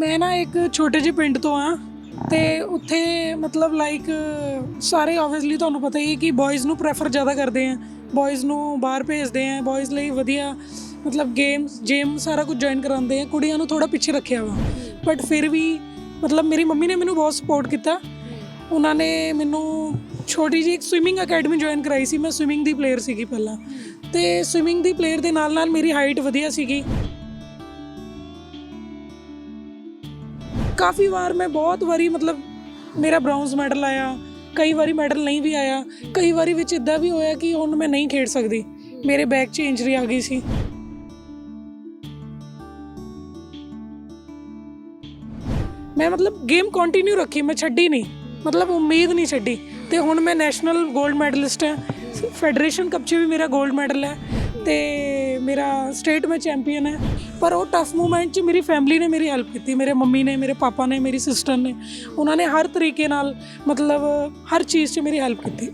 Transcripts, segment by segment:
ਮੈਂ ਨਾ ਇੱਕ ਛੋਟੇ ਜਿਹੇ ਪਿੰਡ ਤੋਂ ਆ ਤੇ ਉੱਥੇ ਮਤਲਬ ਲਾਈਕ ਸਾਰੇ ਆਬਵੀਅਸਲੀ ਤੁਹਾਨੂੰ ਪਤਾ ਹੀ ਹੈ ਕਿ ਬॉयਜ਼ ਨੂੰ ਪ੍ਰੈਫਰ ਜ਼ਿਆਦਾ ਕਰਦੇ ਆ। ਬॉयਜ਼ ਨੂੰ ਬਾਹਰ ਭੇਜਦੇ ਆ ਬॉयਜ਼ ਲਈ ਵਧੀਆ ਮਤਲਬ ਗੇਮਸ ਜਿਮ ਸਾਰਾ ਕੁਝ ਜੁਆਇਨ ਕਰਾਉਂਦੇ ਆ। ਕੁੜੀਆਂ ਨੂੰ ਥੋੜਾ ਪਿੱਛੇ ਰੱਖਿਆ ਵਾ। ਬਟ ਫਿਰ ਵੀ ਮਤਲਬ ਮੇਰੀ ਮੰਮੀ ਨੇ ਮੈਨੂੰ ਬਹੁਤ ਸਪੋਰਟ ਕੀਤਾ। ਉਹਨਾਂ ਨੇ ਮੈਨੂੰ ਛੋਟੀ ਜਿਹੀ ਇੱਕ ਸਵਿਮਿੰਗ ਅਕੈਡਮੀ ਜੁਆਇਨ ਕਰਾਈ ਸੀ। ਮੈਂ ਸਵਿਮਿੰਗ ਦੀ ਪਲੇਅਰ ਸੀਗੀ ਪਹਿਲਾਂ। ਤੇ ਸਵਿਮਿੰਗ ਦੀ ਪਲੇਅਰ ਦੇ ਨਾਲ ਨਾਲ ਮੇਰੀ ਹਾਈਟ ਵਧੀਆ ਸੀਗੀ। ਕਾਫੀ ਵਾਰ ਮੈਂ ਬਹੁਤ ਵਾਰੀ ਮਤਲਬ ਮੇਰਾ ਬ੍ਰੌਂਜ਼ ਮੈਡਲ ਆਇਆ, ਕਈ ਵਾਰੀ ਮੈਡਲ ਨਹੀਂ ਵੀ ਆਇਆ, ਕਈ ਵਾਰੀ ਵਿੱਚ ਇਦਾਂ ਵੀ ਹੋਇਆ ਕਿ ਹੁਣ ਮੈਂ ਨਹੀਂ ਖੇਡ ਸਕਦੀ, ਮੇਰੇ ਬੈਕ 'ਚ ਇੰਜਰੀ ਆ ਗਈ ਸੀ। ਮੈਂ ਮਤਲਬ ਗੇਮ ਕੰਟੀਨਿਊ ਰੱਖੀ, ਮੈਂ ਛੱਡੀ ਨਹੀਂ, ਮਤਲਬ ਉਮੀਦ ਨਹੀਂ ਛੱਡੀ। ਤੇ ਹੁਣ ਮੈਂ ਨੈਸ਼ਨਲ 골ਡ ਮੈਡਲਿਸਟ ਹਾਂ ਫੈਡਰੇਸ਼ਨ ਕੱਪ 'ਚ ਵੀ ਮੇਰਾ 골ਡ ਮੈਡਲ ਹੈ ਤੇ ਮੇਰਾ ਸਟੇਟ ਮੈਂ ਚੈਂਪੀਅਨ ਹੈ। ਪਰ ਉਹ ਟਫ ਮੂਮੈਂਟ 'ਚ ਮੇਰੀ ਫੈਮਿਲੀ ਨੇ ਮੇਰੀ ਹੈਲਪ ਕੀਤੀ ਮੇਰੇ ਮੰਮੀ ਨੇ ਮੇਰੇ ਪਾਪਾ ਨੇ ਮੇਰੀ ਸਿਸਟਰ ਨੇ। ਉਹਨਾਂ ਨੇ ਹਰ ਤਰੀਕੇ ਨਾਲ ਮਤਲਬ ਹਰ ਚੀਜ਼ 'ਚ ਮੇਰੀ ਹੈਲਪ ਕੀਤੀ।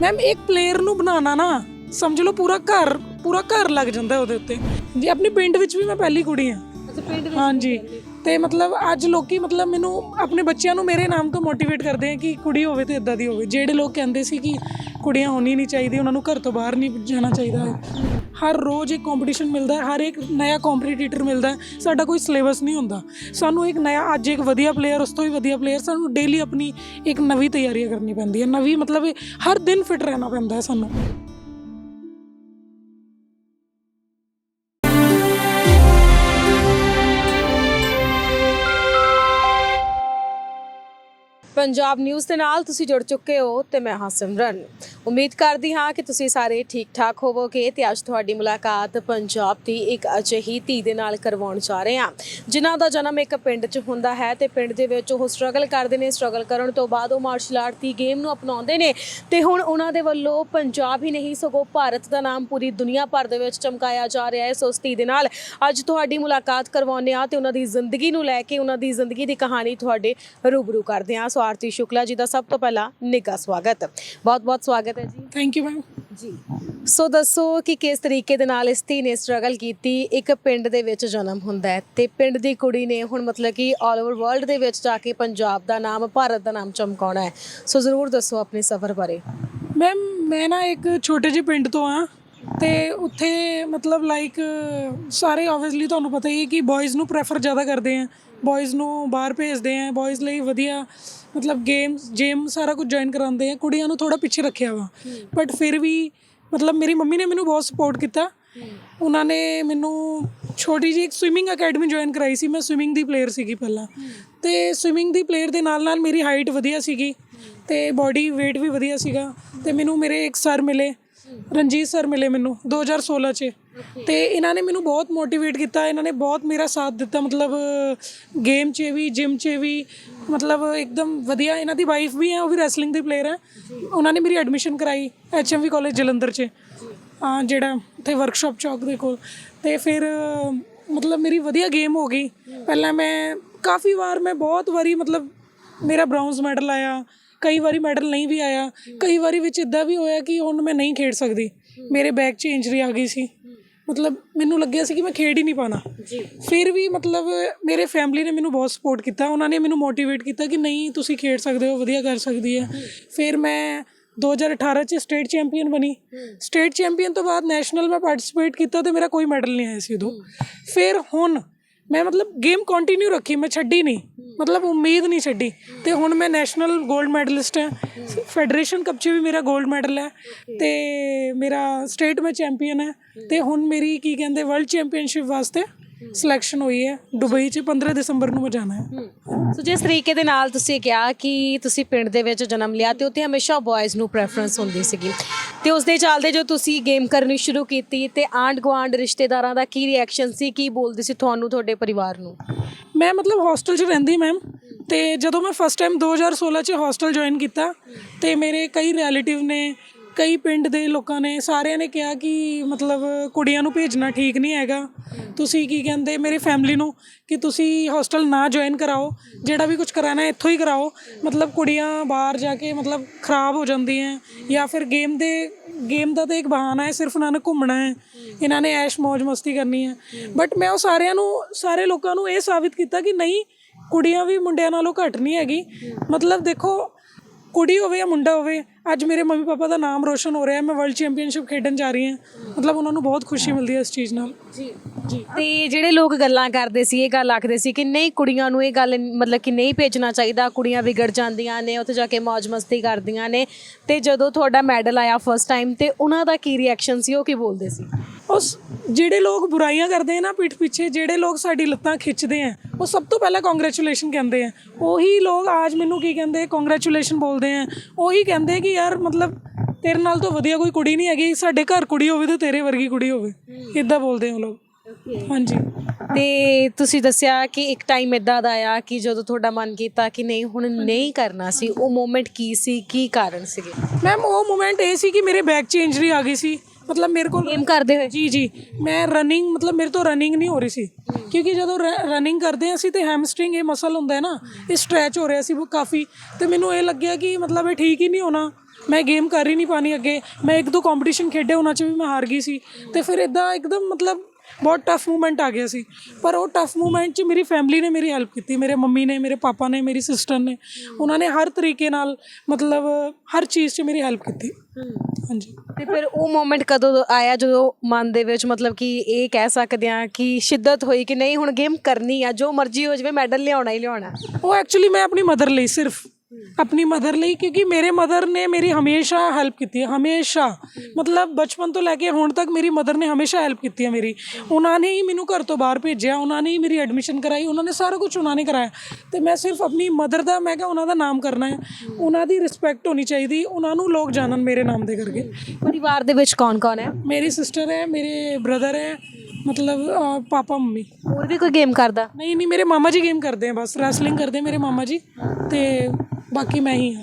ਮੈਮ ਇੱਕ ਪਲੇਅਰ ਨੂੰ ਬਣਾਉਣਾ ਨਾ ਸਮਝ ਲਓ ਪੂਰਾ ਘਰ ਪੂਰਾ ਘਰ ਲੱਗ ਜਾਂਦਾ ਉਹਦੇ ਉੱਤੇ। ਜੀ ਆਪਣੇ ਪਿੰਡ ਵਿੱਚ ਵੀ ਮੈਂ ਪਹਿਲੀ ਕੁੜੀ ਹਾਂ। ਅੱਛਾ ਪਿੰਡ ਹਾਂਜੀ। ਤੇ ਮਤਲਬ ਅੱਜ ਲੋਕੀ ਮਤਲਬ ਮੈਨੂੰ ਆਪਣੇ ਬੱਚਿਆਂ ਨੂੰ ਮੇਰੇ ਨਾਮ ਤੋਂ ਮੋਟੀਵੇਟ ਕਰਦੇ ਆ ਕਿ ਕੁੜੀ ਹੋਵੇ ਤੇ ਇਦਾਂ ਦੀ ਹੋਵੇ। ਜਿਹੜੇ ਲੋਕ ਕਹਿੰਦੇ ਸੀ ਕਿ ਕੁੜੀਆਂ ਹੋਣੀ ਨਹੀਂ ਚਾਹੀਦੀ ਉਹਨਾਂ ਨੂੰ ਘਰ ਤੋਂ ਬਾਹਰ ਨਹੀਂ ਜਾਣਾ ਚਾਹੀਦਾ। ਹਰ ਰੋਜ਼ ਇੱਕ ਕੰਪੀਟੀਸ਼ਨ ਮਿਲਦਾ ਹੈ, ਹਰ ਇੱਕ ਨਇਆ ਕੰਪੀਟੀਟਰ ਮਿਲਦਾ ਹੈ। ਸਾਡਾ ਕੋਈ ਸਿਲੇਬਸ ਨਹੀਂ ਹੁੰਦਾ। ਸਾਨੂੰ ਇੱਕ ਨਵਾਂ, ਅੱਜ ਇੱਕ ਵਧੀਆ ਪਲੇਅਰ ਉਸ ਤੋਂ ਵੀ ਵਧੀਆ ਪਲੇਅਰ ਸਾਨੂੰ ਡੇਲੀ ਆਪਣੀ ਇੱਕ ਨਵੀਂ ਤਿਆਰੀ ਕਰਨੀ ਪੈਂਦੀ ਹੈ ਨਵੀਂ ਮਤਲਬ ਹਰ ਦਿਨ ਫਿਟ ਰਹਿਣਾ ਪੈਂਦਾ ਹੈ ਸਾਨੂੰ। ਪੰਜਾਬ ਨਿਊਜ਼ ਦੇ ਨਾਲ ਤੁਸੀਂ ਜੁੜ ਚੁੱਕੇ ਹੋ ਤੇ ਮੈਂ ਹਾਂ ਸਿਮਰਨ। ਉਮੀਦ ਕਰਦੀ ਹਾਂ ਕਿ ਤੁਸੀਂ ਸਾਰੇ ਠੀਕ ਠਾਕ ਹੋਵੋਗੇ ਤੇ ਅੱਜ ਤੁਹਾਡੀ ਮੁਲਾਕਾਤ ਪੰਜਾਬ ਦੀ ਇੱਕ ਅਜਿਹੀ ਧੀ ਦੇ ਨਾਲ ਕਰਵਾਉਣ ਜਾ ਰਹੇ ਹਾਂ, ਜਿਨ੍ਹਾਂ ਦਾ ਜਨਮ ਇੱਕ ਪਿੰਡ 'ਚ ਹੁੰਦਾ ਹੈ ਤੇ ਪਿੰਡ ਦੇ ਵਿੱਚ ਉਹ ਸਟਰਗਲ ਕਰਦੇ ਨੇ। ਸਟਰਗਲ ਕਰਨ ਤੋਂ ਬਾਅਦ ਉਹ ਮਾਰਸ਼ਲ ਆਰਟ ਦੀ ਗੇਮ ਨੂੰ ਅਪਣਾਉਂਦੇ ਨੇ ਤੇ ਹੁਣ ਉਹਨਾਂ ਦੇ ਵੱਲੋਂ ਪੰਜਾਬ ਹੀ ਨਹੀਂ, ਸਗੋਂ ਭਾਰਤ ਦਾ ਨਾਮ ਪੂਰੀ ਦੁਨੀਆ ਭਰ ਦੇ ਵਿੱਚ ਚਮਕਾਇਆ ਜਾ ਰਿਹਾ ਹੈ। ਸੋ ਉਸ ਧੀ ਦੇ ਨਾਲ ਅੱਜ ਤੁਹਾਡੀ ਮੁਲਾਕਾਤ ਕਰਵਾਉਂਦੇ ਆ ਤੇ ਉਹਨਾਂ ਦੀ ਜ਼ਿੰਦਗੀ ਨੂੰ ਲੈ ਕੇ ਉਹਨਾਂ ਦੀ ਜ਼ਿੰਦਗੀ ਦੀ ਕਹਾਣੀ ਤੁਹਾਡੇ ਰੂਬਰੂ ਕਰਦੇ ਆ ਸੋ ਆਰਤੀ ਸ਼ੁਕਲਾ ਜੀ ਦਾ ਸਭ ਤੋਂ ਪਹਿਲਾਂ ਨਿੱਘਾ ਸਵਾਗਤ। ਬਹੁਤ ਬਹੁਤ ਸਵਾਗਤ ਹੈ ਜੀ। ਥੈਂਕ ਯੂ ਮੈਮ ਜੀ। ਸੋ ਦੱਸੋ ਕਿ ਕਿਸ ਤਰੀਕੇ ਦੇ ਨਾਲ ਇਸ ਧੀ ਨੇ ਸਟਰਗਲ ਕੀਤੀ? ਇੱਕ ਪਿੰਡ ਦੇ ਵਿੱਚ ਜਨਮ ਹੁੰਦਾ ਹੈ ਤੇ ਪਿੰਡ ਦੀ ਕੁੜੀ ਨੇ ਹੁਣ ਮਤਲਬ ਕਿ ਆਲ ਓਵਰ ਵਰਲਡ ਦੇ ਵਿੱਚ ਜਾ ਕੇ ਪੰਜਾਬ ਦਾ ਨਾਮ ਭਾਰਤ ਦਾ ਨਾਮ ਚਮਕਾਉਣਾ ਹੈ। ਸੋ ਜ਼ਰੂਰ ਦੱਸੋ ਆਪਣੇ ਸਫ਼ਰ ਬਾਰੇ। ਮੈਮ ਮੈਂ ਨਾ ਇੱਕ ਛੋਟੇ ਜਿਹੇ ਪਿੰਡ ਤੋਂ ਆ ਤੇ ਉੱਥੇ ਮਤਲਬ ਲਾਈਕ ਸਾਰੇ ਆਬਵੀਅਸਲੀ ਤੁਹਾਨੂੰ ਪਤਾ ਹੀ ਹੈ ਕਿ ਬॉयਜ਼ ਨੂੰ ਪ੍ਰੈਫਰ ਜ਼ਿਆਦਾ ਕਰਦੇ ਆ। ਬॉयਜ਼ ਨੂੰ ਬਾਹਰ ਭੇਜਦੇ ਆ। ਬॉयਜ਼ ਲਈ ਵਧੀਆ ਮਤਲਬ ਗੇਮਸ ਜਿਮ ਸਾਰਾ ਕੁਝ ਜੁਆਇਨ ਕਰਾਉਂਦੇ ਆ। ਕੁੜੀਆਂ ਨੂੰ ਥੋੜਾ ਪਿੱਛੇ ਰੱਖਿਆ ਵਾ। ਬਟ ਫਿਰ ਵੀ ਮਤਲਬ ਮੇਰੀ ਮੰਮੀ ਨੇ ਮੈਨੂੰ ਬਹੁਤ ਸਪੋਰਟ ਕੀਤਾ। ਉਹਨਾਂ ਨੇ ਮੈਨੂੰ ਛੋਟੀ ਜੀ ਇੱਕ ਸਵਿਮਿੰਗ ਅਕੈਡਮੀ ਜੁਆਇਨ ਕਰਾਈ ਸੀ। ਮੈਂ ਸਵਿਮਿੰਗ ਦੀ ਪਲੇਅਰ ਸੀਗੀ ਪਹਿਲਾਂ। ਤੇ ਸਵਿਮਿੰਗ ਦੀ ਪਲੇਅਰ ਦੇ ਨਾਲ ਨਾਲ ਮੇਰੀ ਹਾਈਟ ਵਧੀਆ ਸੀਗੀ। ਤੇ ਬਾਡੀ weight ਵੀ ਵਧੀਆ ਸੀਗਾ। ਤੇ ਮੈਨੂੰ ਮੇਰੇ ਇੱਕ ਸਰ ਮਿਲੇ। ਰਣਜੀਤ ਸਰ ਮਿਲੇ ਮੈਨੂੰ 2016 ਚ। ਤੇ ਇਹਨਾਂ ਨੇ ਮੈਨੂੰ ਬਹੁਤ ਮੋਟੀਵੇਟ ਕੀਤਾ ਇਹਨਾਂ ਨੇ ਬਹੁਤ ਮੇਰਾ ਸਾਥ ਦਿੱਤਾ ਮਤਲਬ ਗੇਮ 'ਚ ਵੀ ਜਿਮ 'ਚ ਵੀ ਮਤਲਬ ਇੱਕਦਮ ਵਧੀਆ ਇਹਨਾਂ ਦੀ ਵਾਈਫ ਵੀ ਹੈ ਉਹ ਵੀ ਰੈਸਲਿੰਗ ਦੀ ਪਲੇਅਰ ਹੈ। ਉਹਨਾਂ ਨੇ ਮੇਰੀ ਐਡਮਿਸ਼ਨ ਕਰਾਈ ਐਚਐਮਵੀ ਕਾਲਜ ਜਲੰਧਰ 'ਚ। ਹਾਂ ਜਿਹੜਾ ਉੱਥੇ ਵਰਕਸ਼ਾਪ ਚੌਕ ਦੇ ਕੋਲ। ਤੇ ਫਿਰ ਮਤਲਬ ਮੇਰੀ ਵਧੀਆ ਗੇਮ ਹੋ ਗਈ। ਪਹਿਲਾਂ ਮੈਂ ਕਾਫੀ ਵਾਰ ਮੈਂ ਬਹੁਤ ਵਾਰੀ ਮਤਲਬ ਮੇਰਾ ਬ੍ਰੌਂਜ਼ ਮੈਡਲ ਆਇਆ। ਕਈ ਵਾਰੀ ਮੈਡਲ ਨਹੀਂ ਵੀ ਆਇਆ ਕਈ ਵਾਰੀ ਵਿੱਚ ਇਦਾਂ ਵੀ ਹੋਇਆ ਕਿ ਹੁਣ ਮੈਂ ਨਹੀਂ ਖੇਡ ਸਕਦੀ। ਮੇਰੇ ਬੈਕ 'ਚ ਇੰਜਰੀ ਆ ਗਈ ਸੀ। ਮਤਲਬ ਮੈਨੂੰ ਲੱਗਿਆ ਸੀ ਕਿ ਮੈਂ ਖੇਡ ਹੀ ਨਹੀਂ ਪਾਣਾ ਜੀ। ਫਿਰ ਵੀ ਮਤਲਬ ਮੇਰੇ ਫੈਮਿਲੀ ਨੇ ਮੈਨੂੰ ਬਹੁਤ ਸਪੋਰਟ ਕੀਤਾ। ਉਹਨਾਂ ਨੇ ਮੈਨੂੰ ਮੋਟੀਵੇਟ ਕੀਤਾ ਕਿ ਨਹੀਂ ਤੁਸੀਂ ਖੇਡ ਸਕਦੇ ਹੋ ਵਧੀਆ ਕਰ ਸਕਦੀ ਹੈ। ਫਿਰ ਮੈਂ 2018 ਚ ਸਟੇਟ ਚੈਂਪੀਅਨ ਬਣੀ। ਸਟੇਟ ਚੈਂਪੀਅਨ ਤੋਂ ਬਾਅਦ ਨੈਸ਼ਨਲ ਮੈਂ ਪਾਰਟਿਸਿਪੇਟ ਕੀਤਾ ਤੇ ਮੇਰਾ ਕੋਈ ਮੈਡਲ ਨਹੀਂ ਆਇਆ ਸੀ ਉਦੋਂ। ਫਿਰ ਹੁਣ ਮੈਂ ਮਤਲਬ ਗੇਮ ਕੰਟੀਨਿਊ ਰੱਖੀ ਮੈਂ ਛੱਡੀ ਨਹੀਂ। ਮਤਲਬ ਉਮੀਦ ਨਹੀਂ ਛੱਡੀ। ਤੇ ਹੁਣ ਮੈਂ ਨੈਸ਼ਨਲ 골ਡ ਮੈਡਲਿਸਟ ਹਾਂ। ਫੈਡਰੇਸ਼ਨ ਕੱਪ 'ਚ ਵੀ ਮੇਰਾ 골ਡ ਮੈਡਲ ਹੈ। ਤੇ ਮੇਰਾ ਸਟੇਟ ਮੈਂ ਚੈਂਪੀਅਨ ਹੈ। ਤੇ ਹੁਣ ਮੇਰੀ ਕੀ ਕਹਿੰਦੇ ਵਰਲਡ ਚੈਂਪੀਅਨਸ਼ਿਪ ਵਾਸਤੇ ਸਿਲੈਕਸ਼ਨ ਹੋਈ ਹੈ। ਦੁਬਈ 'ਚ 15 ਦਸੰਬਰ ਨੂੰ ਮੈਂ ਜਾਣਾ ਹੈ। ਸੋ ਜਿਸ ਤਰੀਕੇ ਦੇ ਨਾਲ ਤੁਸੀਂ ਕਿਹਾ ਕਿ ਤੁਸੀਂ ਪਿੰਡ ਦੇ ਵਿੱਚ ਜਨਮ ਲਿਆ ਤੇ ਉੱਥੇ ਹਮੇਸ਼ਾ ਬॉयਜ਼ ਨੂੰ ਪ੍ਰੈਫਰੈਂਸ ਹੁੰਦੀ ਸੀਗੀ। ਤੇ ਉਸ ਦੇ ਚੱਲਦੇ ਜੋ ਤੁਸੀਂ ਗੇਮ ਕਰਨੀ ਸ਼ੁਰੂ ਕੀਤੀ ਤੇ ਆਂਡ ਗਵਾਂਡ ਰਿਸ਼ਤੇਦਾਰਾਂ ਦਾ ਕੀ ਰਿਐਕਸ਼ਨ ਸੀ ਕੀ ਬੋਲਦੇ ਸੀ ਤੁਹਾਨੂੰ ਤੁਹਾਡੇ ਪਰਿਵਾਰ ਨੂੰ? ਮੈਂ ਮਤਲਬ ਹੋਸਟਲ 'ਚ ਰਹਿੰਦੀ ਮੈਮ ਤੇ ਜਦੋਂ ਮੈਂ ਫਸਟ ਟਾਈਮ 2016 'ਚ ਹੋਸਟਲ ਜੁਆਇਨ ਕੀਤਾ ਤੇ ਮੇਰੇ ਕਈ ਰਿਲੇਟਿਵ ਨੇ ਕਈ ਪਿੰਡ ਦੇ ਲੋਕਾਂ ਨੇ ਸਾਰਿਆਂ ਨੇ ਕਿਹਾ ਕਿ ਮਤਲਬ ਕੁੜੀਆਂ ਨੂੰ ਭੇਜਣਾ ਠੀਕ ਨਹੀਂ ਹੈਗਾ। ਤੁਸੀਂ ਕੀ ਕਹਿੰਦੇ, ਮੇਰੀ ਫੈਮਿਲੀ ਨੂੰ ਕਿ ਤੁਸੀਂ ਹੋਸਟਲ ਨਾ ਜੁਆਇਨ ਕਰਾਓ, ਜਿਹੜਾ ਵੀ ਕੁਝ ਕਰਾਣਾ ਇੱਥੋਂ ਹੀ ਕਰਾਓ। ਮਤਲਬ ਕੁੜੀਆਂ ਬਾਹਰ ਜਾ ਕੇ ਮਤਲਬ ਖਰਾਬ ਹੋ ਜਾਂਦੀਆਂ ਜਾਂ ਫਿਰ ਗੇਮ ਦੇ ਗੇਮ ਦਾ ਤਾਂ ਇੱਕ ਬਹਾਨਾ ਹੈ, ਸਿਰਫ ਉਹਨਾਂ ਨੇ ਘੁੰਮਣਾ ਹੈ। ਇਹਨਾਂ ਨੇ ਐਸ਼ ਮौज ਮਸਤੀ ਕਰਨੀ ਹੈ। ਬਟ ਮੈਂ ਉਹ ਸਾਰਿਆਂ ਨੂੰ, ਸਾਰੇ ਲੋਕਾਂ ਨੂੰ ਇਹ ਸਾਬਿਤ ਕੀਤਾ ਕਿ ਨਹੀਂ, ਕੁੜੀਆਂ ਵੀ ਮੁੰਡਿਆਂ ਨਾਲੋਂ ਘੱਟ ਨਹੀਂ ਹੈਗੀ। ਮਤਲਬ ਦੇਖੋ, ਕੁੜੀ ਹੋਵੇ ਜਾਂ ਮੁੰਡਾ ਹੋਵੇ ਅੱਜ ਮੇਰੇ ਮੰਮੀ ਪਾਪਾ ਦਾ ਨਾਮ ਰੋਸ਼ਨ ਹੋ ਰਿਹਾ ਹੈ ਮੈਂ ਵਰਲਡ ਚੈਂਪੀਅਨਸ਼ਿਪ ਖੇਡਣ ਜਾ ਰਹੀ ਹਾਂ। ਮਤਲਬ ਉਹਨਾਂ ਨੂੰ ਬਹੁਤ ਖੁਸ਼ੀ ਮਿਲਦੀ ਹੈ ਇਸ ਚੀਜ਼ ਨਾਲ। ਜੀ। ਜੀ। ਤੇ ਜਿਹੜੇ ਲੋਕ ਗੱਲਾਂ ਕਰਦੇ ਸੀ ਇਹ ਗੱਲ ਆਖਦੇ ਸੀ ਕਿ ਨਹੀਂ ਕੁੜੀਆਂ ਨੂੰ ਇਹ ਗੱਲ ਮਤਲਬ ਕਿ ਨਹੀਂ ਭੇਜਣਾ ਚਾਹੀਦਾ ਕੁੜੀਆਂ ਵਿਗੜ ਜਾਂਦੀਆਂ ਨੇ ਉੱਥੇ ਜਾ ਕੇ ਮौज ਮਸਤੀ ਕਰਦੀਆਂ ਨੇ। ਤੇ ਜਦੋਂ ਤੁਹਾਡਾ ਮੈਡਲ ਆਇਆ ਫਸਟ ਟਾਈਮ ਤੇ ਉਹਨਾਂ ਦਾ ਕੀ ਰਿਐਕਸ਼ਨ ਸੀ ਉਹ ਕੀ ਬੋਲਦੇ ਸੀ? ਉਸ ਜਿਹੜੇ ਲੋਕ ਬੁਰਾਈਆਂ ਕਰਦੇ ਆ ਨਾ ਪਿੱਠ ਪਿੱਛੇ ਜਿਹੜੇ ਲੋਕ ਸਾਡੀ ਲੱਤਾਂ ਖਿੱਚਦੇ ਆ ਉਹ ਸਭ ਤੋਂ ਪਹਿਲਾਂ ਕੰਗ੍ਰੈਚੁਲੇਸ਼ਨ ਕਹਿੰਦੇ ਆ। ਉਹੀ ਲੋਕ ਅੱਜ ਮੈਨੂੰ ਕੀ ਕਹਿੰਦੇ ਕੰਗ੍ਰੈਚੁਲੇਸ਼ਨ ਬੋਲਦੇ ਆ। ਉਹੀ ਕਹਿੰਦੇ ਕਿ ਯਾਰ ਮਤਲਬ ਤੇਰੇ ਨਾਲ ਤਾਂ ਵਧੀਆ ਕੋਈ ਕੁੜੀ ਨਹੀਂ ਹੈਗੀ ਸਾਡੇ ਘਰ ਕੁੜੀ ਹੋਵੇ ਤੇ ਤੇਰੇ ਵਰਗੀ ਕੁੜੀ ਹੋਵੇ। ਇਦਾਂ ਬੋਲਦੇ ਆ ਉਹ ਲੋਕ। ਹਾਂਜੀ। ਤੇ ਤੁਸੀਂ ਦੱਸਿਆ ਕਿ ਇੱਕ ਟਾਈਮ ਇਦਾਂ ਦਾ ਆਇਆ ਕਿ ਜਦੋਂ ਤੁਹਾਡਾ ਮਨ ਕੀਤਾ ਕਿ ਨਹੀਂ ਹੁਣ ਨਹੀਂ ਕਰਨਾ ਸੀ ਉਹ ਮੂਮੈਂਟ ਕੀ ਸੀ ਕੀ ਕਾਰਨ ਸੀਗੇ? ਮੈਮ ਉਹ ਮੂਮੈਂਟ ਇਹ ਸੀ ਕਿ ਮੇਰੇ ਬੈਕ ਚ ਇੰਜਰੀ ਆ ਗਈ ਸੀ। ਮਤਲਬ ਮੇਰੇ ਕੋਲ ਗੇਮ ਕਰਦੇ ਹੋਏ। ਜੀ ਜੀ। ਮੈਂ ਰਨਿੰਗ ਮਤਲਬ ਮੇਰੇ ਤੋਂ ਰਨਿੰਗ ਨਹੀਂ ਹੋ ਰਹੀ ਸੀ। ਕਿਉਂਕਿ ਜਦੋਂ ਰਨਿੰਗ ਕਰਦੇ ਹਾਂ ਅਸੀਂ ਤੇ ਹੈਮਸਟ੍ਰਿੰਗ ਇਹ ਮਸਲ ਹੁੰਦਾ ਹੈ ਨਾ ਇਹ ਸਟ੍ਰੈਚ ਹੋ ਰਿਹਾ ਸੀ ਉਹ ਕਾਫੀ। ਤੇ ਮੈਨੂੰ ਇਹ ਲੱਗਿਆ ਕਿ ਮਤਲਬ ਇਹ ਠੀਕ ਹੀ ਨਹੀਂ ਹੋਣਾ। ਮੈਂ ਗੇਮ ਕਰ ਹੀ ਨਹੀਂ ਪਾਣੀ ਅੱਗੇ। ਮੈਂ ਇੱਕ ਦੋ ਕੰਪੀਟੀਸ਼ਨ ਖੇਡੇ ਉਹਨਾਂ 'ਚ ਵੀ ਮੈਂ ਹਾਰ ਗਈ ਸੀ। ਤੇ ਫਿਰ ਇਦਾਂ ਇੱਕਦਮ ਮਤਲਬ ਬਹੁਤ ਟਫ ਮੂਮੈਂਟ ਆ ਗਿਆ ਸੀ। ਪਰ ਉਹ ਟਫ ਮੂਮੈਂਟ 'ਚ ਮੇਰੀ ਫੈਮਿਲੀ ਨੇ ਮੇਰੀ ਹੈਲਪ ਕੀਤੀ ਮੇਰੇ ਮੰਮੀ ਨੇ ਮੇਰੇ ਪਾਪਾ ਨੇ ਮੇਰੀ ਸਿਸਟਰ ਨੇ। ਉਹਨਾਂ ਨੇ ਹਰ ਤਰੀਕੇ ਨਾਲ ਮਤਲਬ ਹਰ ਚੀਜ਼ 'ਚ ਮੇਰੀ ਹੈਲਪ ਕੀਤੀ। ਹਾਂਜੀ। ਤੇ ਫਿਰ ਉਹ ਮੂਮੈਂਟ ਕਦੋਂ ਆਇਆ ਜਦੋਂ ਮਨ ਦੇ ਵਿੱਚ ਮਤਲਬ ਕਿ ਇਹ ਕਹਿ ਸਕਦੇ ਆ ਕਿ ਸ਼ਿੱਦਤ ਹੋਈ ਕਿ ਨਹੀਂ ਹੁਣ ਗੇਮ ਕਰਨੀ ਆ ਜੋ ਮਰਜ਼ੀ ਹੋ ਜਾਵੇ ਮੈਡਲ ਲਿਆਉਣਾ ਹੀ ਲਿਆਉਣਾ। ਉਹ ਐਕਚੁਅਲੀ ਮੈਂ ਆਪਣੀ ਮਦਰ ਲਈ ਸਿਰਫ ਆਪਣੀ ਮਦਰ ਲਈ ਕਿਉਂਕਿ ਮੇਰੇ ਮਦਰ ਨੇ ਮੇਰੀ ਹਮੇਸ਼ਾ ਹੈਲਪ ਕੀਤੀ ਹੈ ਹਮੇਸ਼ਾ ਮਤਲਬ ਬਚਪਨ ਤੋਂ ਲੈ ਕੇ ਹੁਣ ਤੱਕ ਮੇਰੀ ਮਦਰ ਨੇ ਹਮੇਸ਼ਾ ਹੈਲਪ ਕੀਤੀ ਹੈ ਮੇਰੀ ਉਹਨਾਂ ਨੇ ਹੀ ਮੈਨੂੰ ਘਰ ਤੋਂ ਬਾਹਰ ਭੇਜਿਆ ਉਹਨਾਂ ਨੇ ਹੀ ਮੇਰੀ ਐਡਮਿਸ਼ਨ ਕਰਾਈ ਉਹਨਾਂ ਨੇ ਸਾਰਾ ਕੁਝ ਉਹਨਾਂ ਨੇ ਕਰਾਇਆ ਤੇ ਮੈਂ ਸਿਰਫ ਆਪਣੀ ਮਦਰ ਦਾ ਮੈਂ ਕਿਹਾ ਉਹਨਾਂ ਦਾ ਨਾਮ ਕਰਨਾ ਹੈ ਉਹਨਾਂ ਦੀ ਰਿਸਪੈਕਟ ਹੋਣੀ ਚਾਹੀਦੀ ਉਹਨਾਂ ਨੂੰ ਲੋਕ ਜਾਣਨ ਮੇਰੇ ਨਾਮ ਦੇ ਕਰਕੇ ਪਰਿਵਾਰ ਦੇ ਵਿੱਚ ਕੌਣ ਕੌਣ ਹੈ ਮੇਰੀ ਸਿਸਟਰ ਹੈ ਮੇਰੇ ਬ੍ਰਦਰ ਹੈ ਮਤਲਬ ਅਹ, ਪਾਪਾ ਮੰਮੀ। ਹੋਰ ਵੀ ਕੋਈ ਗੇਮ ਕਰਦਾ? ਨਹੀਂ ਨਹੀਂ ਮੇਰੇ ਮਾਮਾ ਜੀ ਗੇਮ ਕਰਦੇ ਆ ਬਸ। ਰੈਸਲਿੰਗ ਕਰਦੇ ਆ ਮੇਰੇ ਮਾਮਾ ਜੀ ਤੇ ਬਾਕੀ ਮੈਂ ਹੀ ਹਾਂ।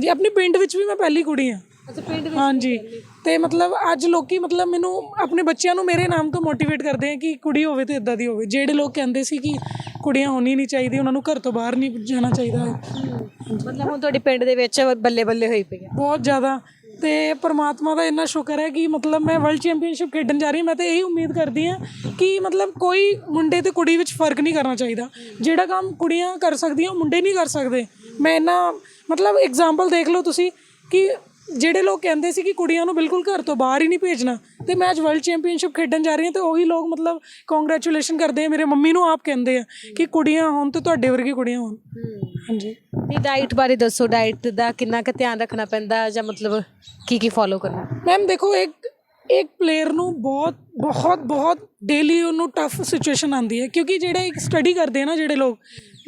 ਜੀ ਆਪਣੇ ਪਿੰਡ ਵਿੱਚ ਵੀ ਮੈਂ ਪਹਿਲੀ ਕੁੜੀ ਹਾਂ। ਅੱਛਾ ਪਿੰਡ ਹਾਂਜੀ। ਤੇ ਮਤਲਬ ਅੱਜ ਲੋਕੀ ਮਤਲਬ ਮੈਨੂੰ ਆਪਣੇ ਬੱਚਿਆਂ ਨੂੰ ਮੇਰੇ ਨਾਮ ਤੋਂ ਮੋਟੀਵੇਟ ਕਰਦੇ ਆ ਕਿ ਕੁੜੀ ਹੋਵੇ ਤੇ ਇਦਾਂ ਦੀ ਹੋਵੇ। ਜਿਹੜੇ ਲੋਕ ਕਹਿੰਦੇ ਸੀ ਕਿ ਕੁੜੀਆਂ ਹੋਣੀ ਨਹੀਂ ਚਾਹੀਦੀ ਉਹਨਾਂ ਨੂੰ ਘਰ ਤੋਂ ਬਾਹਰ ਨਹੀਂ ਜਾਣਾ ਚਾਹੀਦਾ। ਮਤਲਬ ਹੁਣ ਤੁਹਾਡੇ ਪਿੰਡ ਦੇ ਵਿੱਚ ਬੱਲੇ ਬੱਲੇ ਹੋਈ ਪਈ ਆ। ਬਹੁਤ ਜ਼ਿਆਦਾ। ਤੇ ਪਰਮਾਤਮਾ ਦਾ ਇੰਨਾ ਸ਼ੁਕਰ ਹੈ ਕਿ ਮਤਲਬ ਮੈਂ ਵਰਲਡ ਚੈਂਪੀਅਨਸ਼ਿਪ ਖੇਡਣ ਜਾ ਰਹੀ ਹਾਂ। ਮੈਂ ਤਾਂ ਇਹੀ ਉਮੀਦ ਕਰਦੀ ਹਾਂ ਕਿ ਮਤਲਬ ਕੋਈ ਮੁੰਡੇ ਤੇ ਕੁੜੀ ਵਿੱਚ ਫ਼ਰਕ ਨਹੀਂ ਕਰਨਾ ਚਾਹੀਦਾ। ਜਿਹੜਾ ਕੰਮ ਕੁੜੀਆਂ ਕਰ ਸਕਦੀਆਂ, ਉਹ ਮੁੰਡੇ ਨਹੀਂ ਕਰ ਸਕਦੇ। ਮੈਂ ਇੰਨਾ ਮਤਲਬ ਐਗਜ਼ਾਮਪਲ ਦੇਖ ਲਓ ਤੁਸੀਂ ਕਿ ਜਿਹੜੇ ਲੋਕ ਕਹਿੰਦੇ ਸੀ ਕਿ ਕੁੜੀਆਂ ਨੂੰ ਬਿਲਕੁਲ ਘਰ ਤੋਂ ਬਾਹਰ ਹੀ ਨਹੀਂ ਭੇਜਣਾ ਤੇ ਮੈਂ ਅੱਜ ਵਰਲਡ ਚੈਂਪੀਅਨਸ਼ਿਪ ਖੇਡਣ ਜਾ ਰਹੀ ਹਾਂ ਤੇ ਉਹੀ ਲੋਕ ਮਤਲਬ ਕੰਗ੍ਰੈਚੁਲੇਸ਼ਨ ਕਰਦੇ ਆ ਮੇਰੇ ਮੰਮੀ ਨੂੰ ਆਪ ਕਹਿੰਦੇ ਆ ਕਿ ਕੁੜੀਆਂ ਹੋਣ ਤੇ ਤੁਹਾਡੇ ਵਰਗੀ ਕੁੜੀਆਂ ਹੋਣ। ਹਾਂਜੀ। ਤੇ ਡਾਈਟ ਬਾਰੇ ਦੱਸੋ ਡਾਈਟ ਦਾ ਕਿੰਨਾ ਕੁ ਧਿਆਨ ਰੱਖਣਾ ਪੈਂਦਾ ਜਾਂ ਮਤਲਬ ਕੀ ਕੀ ਫੋਲੋ ਕਰਨਾ? ਮੈਮ ਦੇਖੋ ਇੱਕ ਇੱਕ ਪਲੇਅਰ ਨੂੰ ਬਹੁਤ ਬਹੁਤ ਬਹੁਤ ਡੇਲੀ ਉਹਨੂੰ ਟਫ ਸਿਚੁਏਸ਼ਨ ਆਉਂਦੀ ਹੈ, ਕਿਉਂਕਿ ਜਿਹੜੇ ਇੱਕ ਸਟੱਡੀ ਕਰਦੇ ਆ ਨਾ ਜਿਹੜੇ ਲੋਕ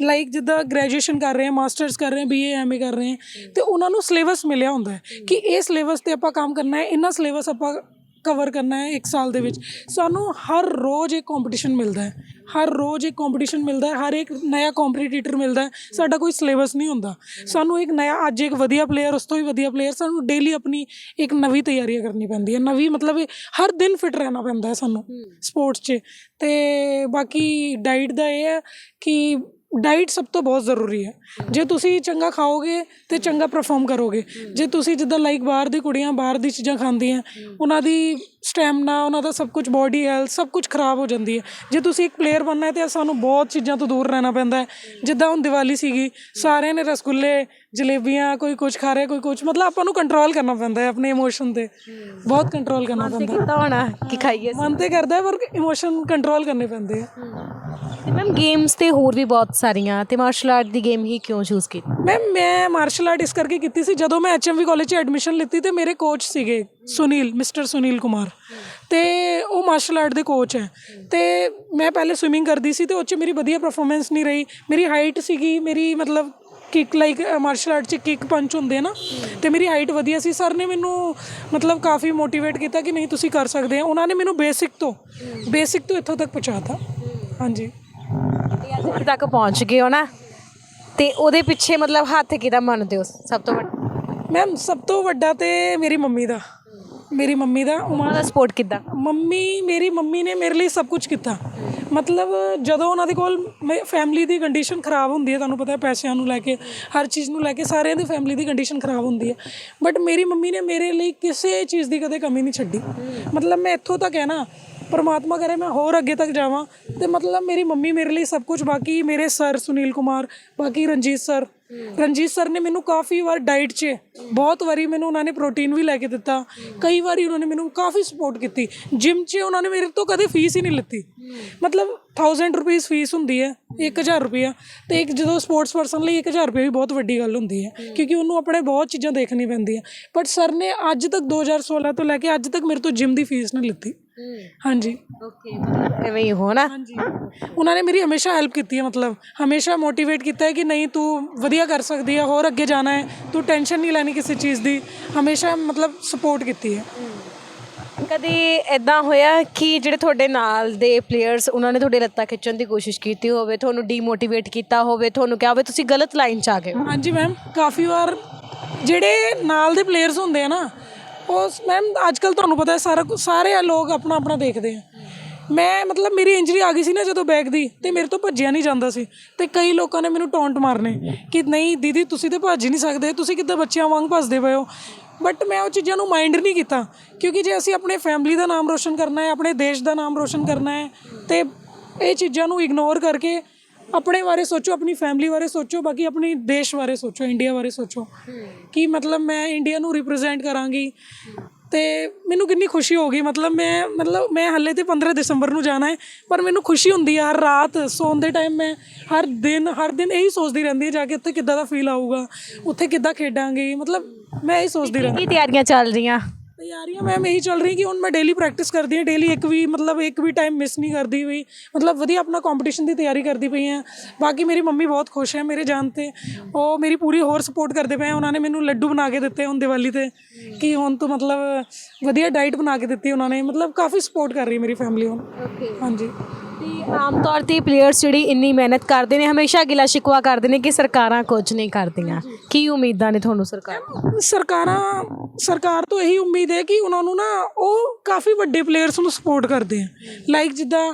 ਲਾਈਕ ਜਿੱਦਾਂ ਗ੍ਰੈਜੂਏਸ਼ਨ ਕਰ ਰਹੇ ਆ ਮਾਸਟਰਸ ਕਰ ਰਹੇ ਆ ਬੀਏ ਐਮਏ ਕਰ ਰਹੇ ਆ, ਤੇ ਉਹਨਾਂ ਨੂੰ ਸਿਲੇਬਸ ਮਿਲਿਆ ਹੁੰਦਾ ਕਿ ਇਹ ਸਿਲੇਬਸ ਤੇ ਆਪਾਂ ਕੰਮ ਕਰਨਾ ਹੈ ਇੰਨਾ ਸਿਲੇਬਸ ਆਪਾਂ ਕਵਰ ਕਰਨਾ ਹੈ ਇੱਕ ਸਾਲ ਦੇ ਵਿੱਚ। ਸਾਨੂੰ ਹਰ ਰੋਜ਼ ਇੱਕ ਕੰਪੀਟੀਸ਼ਨ ਮਿਲਦਾ ਹੈ। ਹਰ ਰੋਜ਼ ਇੱਕ ਕੰਪੀਟੀਸ਼ਨ ਮਿਲਦਾ ਹੈ। ਹਰ ਇੱਕ ਨਇਆ ਕੰਪੀਟੀਟਰ ਮਿਲਦਾ ਹੈ। ਸਾਡਾ ਕੋਈ ਸਿਲੇਬਸ ਨਹੀਂ ਹੁੰਦਾ। ਸਾਨੂੰ ਇੱਕ ਨਇਆ ਅੱਜ ਇੱਕ ਵਧੀਆ ਪਲੇਅਰ ਉਸ ਤੋਂ ਵੀ ਵਧੀਆ ਪਲੇਅਰ ਸਾਨੂੰ ਡੇਲੀ ਆਪਣੀ ਇੱਕ ਨਵੀਂ ਤਿਆਰੀ ਕਰਨੀ ਪੈਂਦੀ ਹੈ। ਨਵੀਂ ਮਤਲਬ ਹਰ ਦਿਨ ਫਿਟ ਰਹਿਣਾ ਪੈਂਦਾ ਹੈ ਸਾਨੂੰ ਸਪੋਰਟਸ 'ਚ। ਤੇ ਬਾਕੀ ਡਾਈਟ ਦਾ ਇਹ ਹੈ ਕਿ ਡਾਈਟ ਸਭ ਤੋਂ ਬਹੁਤ ਜ਼ਰੂਰੀ ਹੈ। ਜੇ ਤੁਸੀਂ ਚੰਗਾ ਖਾਓਗੇ ਤੇ ਚੰਗਾ ਪਰਫਾਰਮ ਕਰੋਗੇ। ਜੇ ਤੁਸੀਂ ਜਿੱਦਾਂ ਲਾਈਕ ਬਾਹਰ ਦੀ ਕੁੜੀਆਂ ਬਾਹਰ ਦੀ ਚੀਜ਼ਾਂ ਖਾਂਦੀਆਂ, ਉਹਨਾਂ ਦੀ ਸਟੈਮਨਾ ਉਹਨਾਂ ਦਾ ਸਭ ਕੁਝ ਬੋਡੀ ਹੈਲਥ ਸਭ ਕੁਝ ਖਰਾਬ ਹੋ ਜਾਂਦੀ ਹੈ। ਜੇ ਤੁਸੀਂ ਇੱਕ ਪਲੇਅਰ ਬਣਨਾ ਹੈ ਤੇ ਸਾਨੂੰ ਬਹੁਤ ਚੀਜ਼ਾਂ ਤੋਂ ਦੂਰ ਰਹਿਣਾ ਪੈਂਦਾ ਹੈ। ਜਿੱਦਾਂ ਹੁਣ ਦੀਵਾਲੀ ਸੀਗੀ, ਸਾਰਿਆਂ ਨੇ ਰਸਗੁੱਲੇ ਜਲੇਬੀਆਂ ਕੋਈ ਕੁਝ ਖਾ ਰਿਹਾ ਕੋਈ ਕੁਝ ਮਤਲਬ ਆਪਾਂ ਨੂੰ ਕੰਟਰੋਲ ਕਰਨਾ ਪੈਂਦਾ ਹੈ ਆਪਣੇ ਇਮੋਸ਼ਨ ਤੇ। ਬਹੁਤ ਕੰਟਰੋਲ ਕਰਨਾ ਪੈਂਦਾ ਹੈ। ਕਿੱਦਾਂ ਹੋਣਾ ਕਿ ਖਾਈਏ ਮਨ ਤੇ ਕਰਦਾ ਹੈ ਪਰ ਇਮੋਸ਼ਨ ਕੰਟਰੋਲ ਕਰਨੇ ਪੈਂਦੇ ਆ। ਤੇ ਮੈਮ ਗੇਮਸ ਤੇ ਹੋਰ ਵੀ ਬਹੁਤ ਸਾਰੀਆਂ ਤੇ ਮਾਰਸ਼ਲ ਆਰਟ ਦੀ ਗੇਮ ਹੀ ਕਿਉਂ ਚੂਜ਼ ਕੀਤੀ? ਮੈਂ ਮੈਂ ਮਾਰਸ਼ਲ ਆਰਟ ਇਸ ਕਰਕੇ ਕੀਤੀ ਸੀ ਜਦੋਂ ਮੈਂ ਐਚਐਮਵੀ ਕਾਲਜ 'ਚ ਐਡਮਿਸ਼ਨ ਲਿੱਤੀ ਤੇ ਮੇਰੇ ਕੋਚ ਸੀਗੇ ਸੁਨੀਲ ਮਿਸਟਰ ਸੁਨੀਲ ਕੁਮਾਰ। ਤੇ ਉਹ ਮਾਰਸ਼ਲ ਆਰਟ ਦੇ ਕੋਚ ਹੈ। ਤੇ ਮੈਂ ਪਹਿਲੇ ਸਵਿਮਿੰਗ ਕਰਦੀ ਸੀ ਤੇ ਉਹ 'ਚ ਮੇਰੀ ਵਧੀਆ ਪਰਫਾਰਮੈਂਸ ਨਹੀਂ ਰਹੀ। ਮੇਰੀ ਹਾਈਟ ਸੀਗੀ ਮੇਰੀ ਮਤਲਬ ਕਿਕ ਲਾਈਕ ਮਾਰਸ਼ਲ ਆਰਟ 'ਚ ਕਿਕ ਪੰਚ ਹੁੰਦੇ ਨਾ ਤੇ ਮੇਰੀ ਹਾਈਟ ਵਧੀਆ ਸੀ। ਸਰ ਨੇ ਮੈਨੂੰ ਮਤਲਬ ਕਾਫੀ ਮੋਟੀਵੇਟ ਕੀਤਾ ਕਿ ਨਹੀਂ ਤੁਸੀਂ ਕਰ ਸਕਦੇ ਆ। ਉਹਨਾਂ ਨੇ ਮੈਨੂੰ ਬੇਸਿਕ ਤੋਂ ਬੇਸਿਕ ਤੋਂ ਇੱਥੋਂ ਤੱਕ ਪਹੁੰਚਾਤਾ। ਹਾਂਜੀ। ਤੇ ਅੱਜ ਇੱਥੇ ਤੱਕ ਪਹੁੰਚ ਗਏ ਹੋ ਨਾ ਤੇ ਉਹਦੇ ਪਿੱਛੇ ਮਤਲਬ ਹੱਥ ਕਿਹਦਾ ਮੰਨਦੇ ਹੋ? ਸਭ ਤੋਂ ਵੱਡਾ? ਮੈਮ ਸਭ ਤੋਂ ਵੱਡਾ ਤੇ ਮੇਰੀ ਮੰਮੀ ਦਾ। ਮੇਰੀ ਮੰਮੀ ਦਾ ਉਹਨਾਂ ਦਾ ਸਪੋਰਟ ਕਿੱਦਾਂ? ਮੰਮੀ ਮੇਰੀ ਮੰਮੀ ਨੇ ਮੇਰੇ ਲਈ ਸਭ ਕੁਝ ਕੀਤਾ। ਮਤਲਬ ਜਦੋਂ ਉਹਨਾਂ ਦੇ ਕੋਲ ਫੈਮਿਲੀ ਦੀ ਕੰਡੀਸ਼ਨ ਖਰਾਬ ਹੁੰਦੀ ਹੈ, ਤੁਹਾਨੂੰ ਪਤਾ ਹੈ, ਪੈਸਿਆਂ ਨੂੰ ਲੈ ਕੇ, ਹਰ ਚੀਜ਼ ਨੂੰ ਲੈ ਕੇ ਸਾਰਿਆਂ ਦੀ ਫੈਮਿਲੀ ਦੀ ਕੰਡੀਸ਼ਨ ਖਰਾਬ ਹੁੰਦੀ ਹੈ। ਬਟ ਮੇਰੀ ਮੰਮੀ ਨੇ ਮੇਰੇ ਲਈ ਕਿਸੇ ਚੀਜ਼ ਦੀ ਕਦੇ ਕਮੀ ਨਹੀਂ ਛੱਡੀ। ਮਤਲਬ ਮੈਂ ਇੱਥੋਂ ਤੱਕ ਹੈ ਨਾ, ਪਰਮਾਤਮਾ ਕਰੇ ਮੈਂ ਹੋਰ ਅੱਗੇ ਤੱਕ ਜਾਵਾਂ, ਤੇ ਮਤਲਬ ਮੇਰੀ ਮੰਮੀ ਮੇਰੇ ਲਈ ਸਭ ਕੁਝ ਬਾਕੀ ਮੇਰੇ ਸਰ ਸੁਨੀਲ ਕੁਮਾਰ, ਬਾਕੀ ਰਣਜੀਤ ਸਰ ਰਣਜੀਤ ਸਰ ਨੇ ਮੈਨੂੰ ਕਾਫੀ ਵਾਰ ਡਾਈਟ 'ਚ, ਬਹੁਤ ਵਾਰੀ ਮੈਨੂੰ ਉਹਨਾਂ ਨੇ ਪ੍ਰੋਟੀਨ ਵੀ ਲੈ ਕੇ ਦਿੱਤਾ, ਕਈ ਵਾਰੀ ਉਹਨਾਂ ਨੇ ਮੈਨੂੰ ਕਾਫੀ ਸਪੋਰਟ ਕੀਤੀ। ਜਿਮ 'ਚ ਉਹਨਾਂ ਨੇ ਮੇਰੇ ਤੋਂ ਕਦੇ ਫੀਸ ਹੀ ਨਹੀਂ ਲਿੱਤੀ। ਮਤਲਬ 1000 ਰੁਪਏ ਫੀਸ ਹੁੰਦੀ ਹੈ 1000 ਰੁਪਿਆ ਤੇ ਇੱਕ ਜਦੋਂ ਸਪੋਰਟਸ ਪਰਸਨ ਲਈ 1000 ਰੁਪਏ ਵੀ ਬਹੁਤ ਵੱਡੀ ਗੱਲ ਹੁੰਦੀ ਹੈ ਕਿਉਂਕਿ ਉਹਨੂੰ ਆਪਣੇ ਬਹੁਤ ਚੀਜ਼ਾਂ ਦੇਖਣੀ ਪੈਂਦੀਆਂ। ਬਟ ਸਰ ਨੇ ਅੱਜ ਤੱਕ 2016 ਤੋਂ ਲੈ ਕੇ ਅੱਜ ਤੱਕ ਮੇਰੇ ਤੋਂ ਜਿਮ ਦੀ ਫੀਸ ਨਹੀਂ ਲਿੱਤੀ। ਹਾਂਜੀ। ਓਕੇ ਮਤਲਬ ਐਵੇਂ ਹੀ ਹੋਣਾ ਹਾਂਜੀ। ਉਹਨਾਂ ਨੇ ਮੇਰੀ ਹਮੇਸ਼ਾ ਹੈਲਪ ਕੀਤੀ ਹੈ ਮਤਲਬ ਹਮੇਸ਼ਾ ਮੋਟੀਵੇਟ ਕੀਤਾ ਹੈ ਕਿ ਨਹੀਂ ਤੂੰ ਵਧੀਆ ਕਰ ਸਕਦੀ ਹੈ ਹੋਰ ਅੱਗੇ ਜਾਣਾ ਹੈ। ਤੂੰ ਟੈਨਸ਼ਨ ਨਹੀਂ ਲੈਣੀ ਕਿਸੇ ਚੀਜ਼ ਦੀ। ਹਮੇਸ਼ਾ ਮਤਲਬ ਸਪੋਰਟ ਕੀਤੀ ਹੈ। ਕਦੇ ਐਦਾਂ ਹੋਇਆ ਕਿ ਜਿਹੜੇ ਤੁਹਾਡੇ ਨਾਲ ਦੇ ਪਲੇਅਰਸ ਉਹਨਾਂ ਨੇ ਤੁਹਾਡੇ ਲੱਤਾਂ ਖਿੱਚਣ ਦੀ ਕੋਸ਼ਿਸ਼ ਕੀਤੀ ਹੋਵੇ, ਤੁਹਾਨੂੰ ਡੀਮੋਟੀਵੇਟ ਕੀਤਾ ਹੋਵੇ, ਤੁਹਾਨੂੰ ਕਿਹਾ ਹੋਵੇ, ਤੁਸੀਂ ਗਲਤ ਲਾਈਨ 'ਚ ਆ ਗਏ ਹੋ? ਹਾਂਜੀ ਮੈਮ ਕਾਫੀ ਵਾਰ ਜਿਹੜੇ ਨਾਲ ਦੇ ਪਲੇਅਰਸ ਹੁੰਦੇ ਆ ਨਾ, ਉਹ ਮੈਮ ਅੱਜ ਕੱਲ ਤੁਹਾਨੂੰ ਪਤਾ ਹੈ, ਸਾਰਾ ਕੁ- ਸਾਰੇ ਲੋਕ ਆਪਣਾ ਆਪਣਾ ਦੇਖਦੇ ਆ। ਮੈਂ ਮਤਲਬ ਮੇਰੀ ਇੰਜਰੀ ਆ ਗਈ ਸੀ ਨਾ ਜਦੋਂ ਬੈਗ ਦੀ, ਤੇ ਮੇਰੇ ਤੋਂ ਭੱਜਿਆ ਨਹੀਂ ਜਾਂਦਾ ਸੀ। ਤੇ ਕਈ ਲੋਕਾਂ ਨੇ ਮੈਨੂੰ ਟੌਂਟ ਮਾਰਨੇ ਕਿ ਨਹੀਂ, ਦੀਦੀ ਤੁਸੀਂ ਤੇ ਭੱਜ ਹੀ ਨਹੀਂ ਸਕਦੇ, ਤੁਸੀਂ ਕਿੱਦਾਂ ਬੱਚਿਆਂ ਵਾਂਗ ਭੱਜਦੇ ਪਏ ਹੋ? ਬਟ ਮੈਂ ਉਹ ਚੀਜ਼ਾਂ ਨੂੰ ਮਾਈਂਡ ਨਹੀਂ ਕੀਤਾ। ਕਿਉਂਕਿ ਜੇ ਅਸੀਂ ਆਪਣੇ ਫੈਮਿਲੀ ਦਾ ਨਾਮ ਰੋਸ਼ਨ ਕਰਨਾ ਹੈ ਆਪਣੇ ਦੇਸ਼ ਦਾ ਨਾਮ ਰੋਸ਼ਨ ਕਰਨਾ ਹੈ ਤੇ ਇਹ ਚੀਜ਼ਾਂ ਨੂੰ ਇਗਨੋਰ ਕਰਕੇ ਆਪਣੇ ਬਾਰੇ ਸੋਚੋ ਆਪਣੀ ਫੈਮਿਲੀ ਬਾਰੇ ਸੋਚੋ ਬਾਕੀ ਆਪਣੀ ਦੇਸ਼ ਬਾਰੇ ਸੋਚੋ ਇੰਡੀਆ ਬਾਰੇ ਸੋਚੋ। ਕਿ ਮਤਲਬ ਮੈਂ ਇੰਡੀਆ ਨੂੰ ਰਿਪਰੈਜ਼ੈਂਟ ਕਰਾਂਗੀ? ਤੇ ਮੈਨੂੰ ਕਿੰਨੀ ਖੁਸ਼ੀ ਹੋਗੀ ਮਤਲਬ ਮੈਂ ਮਤਲਬ ਮੈਂ ਹੱਲੇ ਤੇ 15 ਦਸੰਬਰ ਨੂੰ ਜਾਣਾ ਹੈ ਪਰ ਮੈਨੂੰ ਖੁਸ਼ੀ ਹੁੰਦੀ ਹੈ ਹਰ ਰਾਤ ਸੌਣ ਦੇ ਟਾਈਮ ਮੈਂ ਹਰ ਦਿਨ ਹਰ ਦਿਨ ਇਹੀ ਸੋਚਦੀ ਰਹਿੰਦੀ ਹਾਂ ਜਾ ਕੇ ਉੱਥੇ ਕਿੱਦਾਂ ਦਾ ਫੀਲ ਆਊਗਾ ਉੱਥੇ ਕਿੱਦਾਂ ਖੇਡਾਂਗੇ। ਮਤਲਬ ਮੈਂ ਇਹੀ ਸੋਚਦੀ ਰਹਿੰਦੀ ਕੀ ਤਿਆਰੀਆਂ ਚੱਲ ਰਹੀਆਂ? ਤਿਆਰੀਆਂ ਮੈਮ ਇਹੀ ਚੱਲ ਰਹੀ ਕਿ ਹੁਣ ਮੈਂ ਡੇਲੀ ਪ੍ਰੈਕਟਿਸ ਕਰਦੀ ਹਾਂ। ਡੇਲੀ ਇੱਕ ਵੀ ਮਤਲਬ ਇੱਕ ਵੀ ਟਾਈਮ ਮਿਸ ਨਹੀਂ ਕਰਦੀ ਵੀ। ਮਤਲਬ ਵਧੀਆ ਆਪਣਾ ਕੰਪੀਟੀਸ਼ਨ ਦੀ ਤਿਆਰੀ ਕਰਦੀ ਪਈ ਹਾਂ। ਬਾਕੀ ਮੇਰੀ ਮੰਮੀ ਬਹੁਤ ਖੁਸ਼ ਹੈ ਮੇਰੇ ਜਾਣ ਤੇ। ਉਹ ਮੇਰੀ ਪੂਰੀ ਹੋਰ ਸਪੋਰਟ ਕਰਦੇ ਪਏ ਆ। ਉਹਨਾਂ ਨੇ ਮੈਨੂੰ ਲੱਡੂ ਬਣਾ ਕੇ ਦਿੱਤੇ ਹੁਣ ਦੀਵਾਲੀ ਤੇ। ਕਿ ਹੁਣ ਤੋਂ ਮਤਲਬ ਵਧੀਆ ਡਾਈਟ ਬਣਾ ਕੇ ਦਿੱਤੀ ਉਹਨਾਂ ਨੇ। ਮਤਲਬ ਕਾਫੀ ਸਪੋਰਟ ਕਰ ਰਹੀ ਮੇਰੀ ਫੈਮਿਲੀ ਹੁਣ। ਓਕੇ ਹਾਂਜੀ। ਆਮ ਤੌਰ ਤੇ ਪਲੇਅਰਸ ਜਿਹੜੀ ਇੰਨੀ ਮਿਹਨਤ ਕਰਦੇ ਨੇ, ਹਮੇਸ਼ਾ ਗਿਲਾ ਸ਼ਿਕਵਾ ਕਰਦੇ ਨੇ ਕਿ ਸਰਕਾਰਾਂ ਕੁਝ ਨਹੀਂ ਕਰਦੀਆਂ। ਕੀ ਉਮੀਦਾਂ ਨੇ ਤੁਹਾਨੂੰ ਸਰਕਾਰ ਸਰਕਾਰਾਂ, ਸਰਕਾਰ ਤੋਂ ਇਹੀ ਉਮੀਦ ਹੈ ਕਿ ਉਹਨਾਂ ਨੂੰ ਨਾ ਉਹ ਕਾਫੀ ਵੱਡੇ ਪਲੇਅਰਸ ਨੂੰ ਸਪੋਰਟ ਕਰਦੇ ਆ। ਲਾਈਕ ਜਿੱਦਾਂ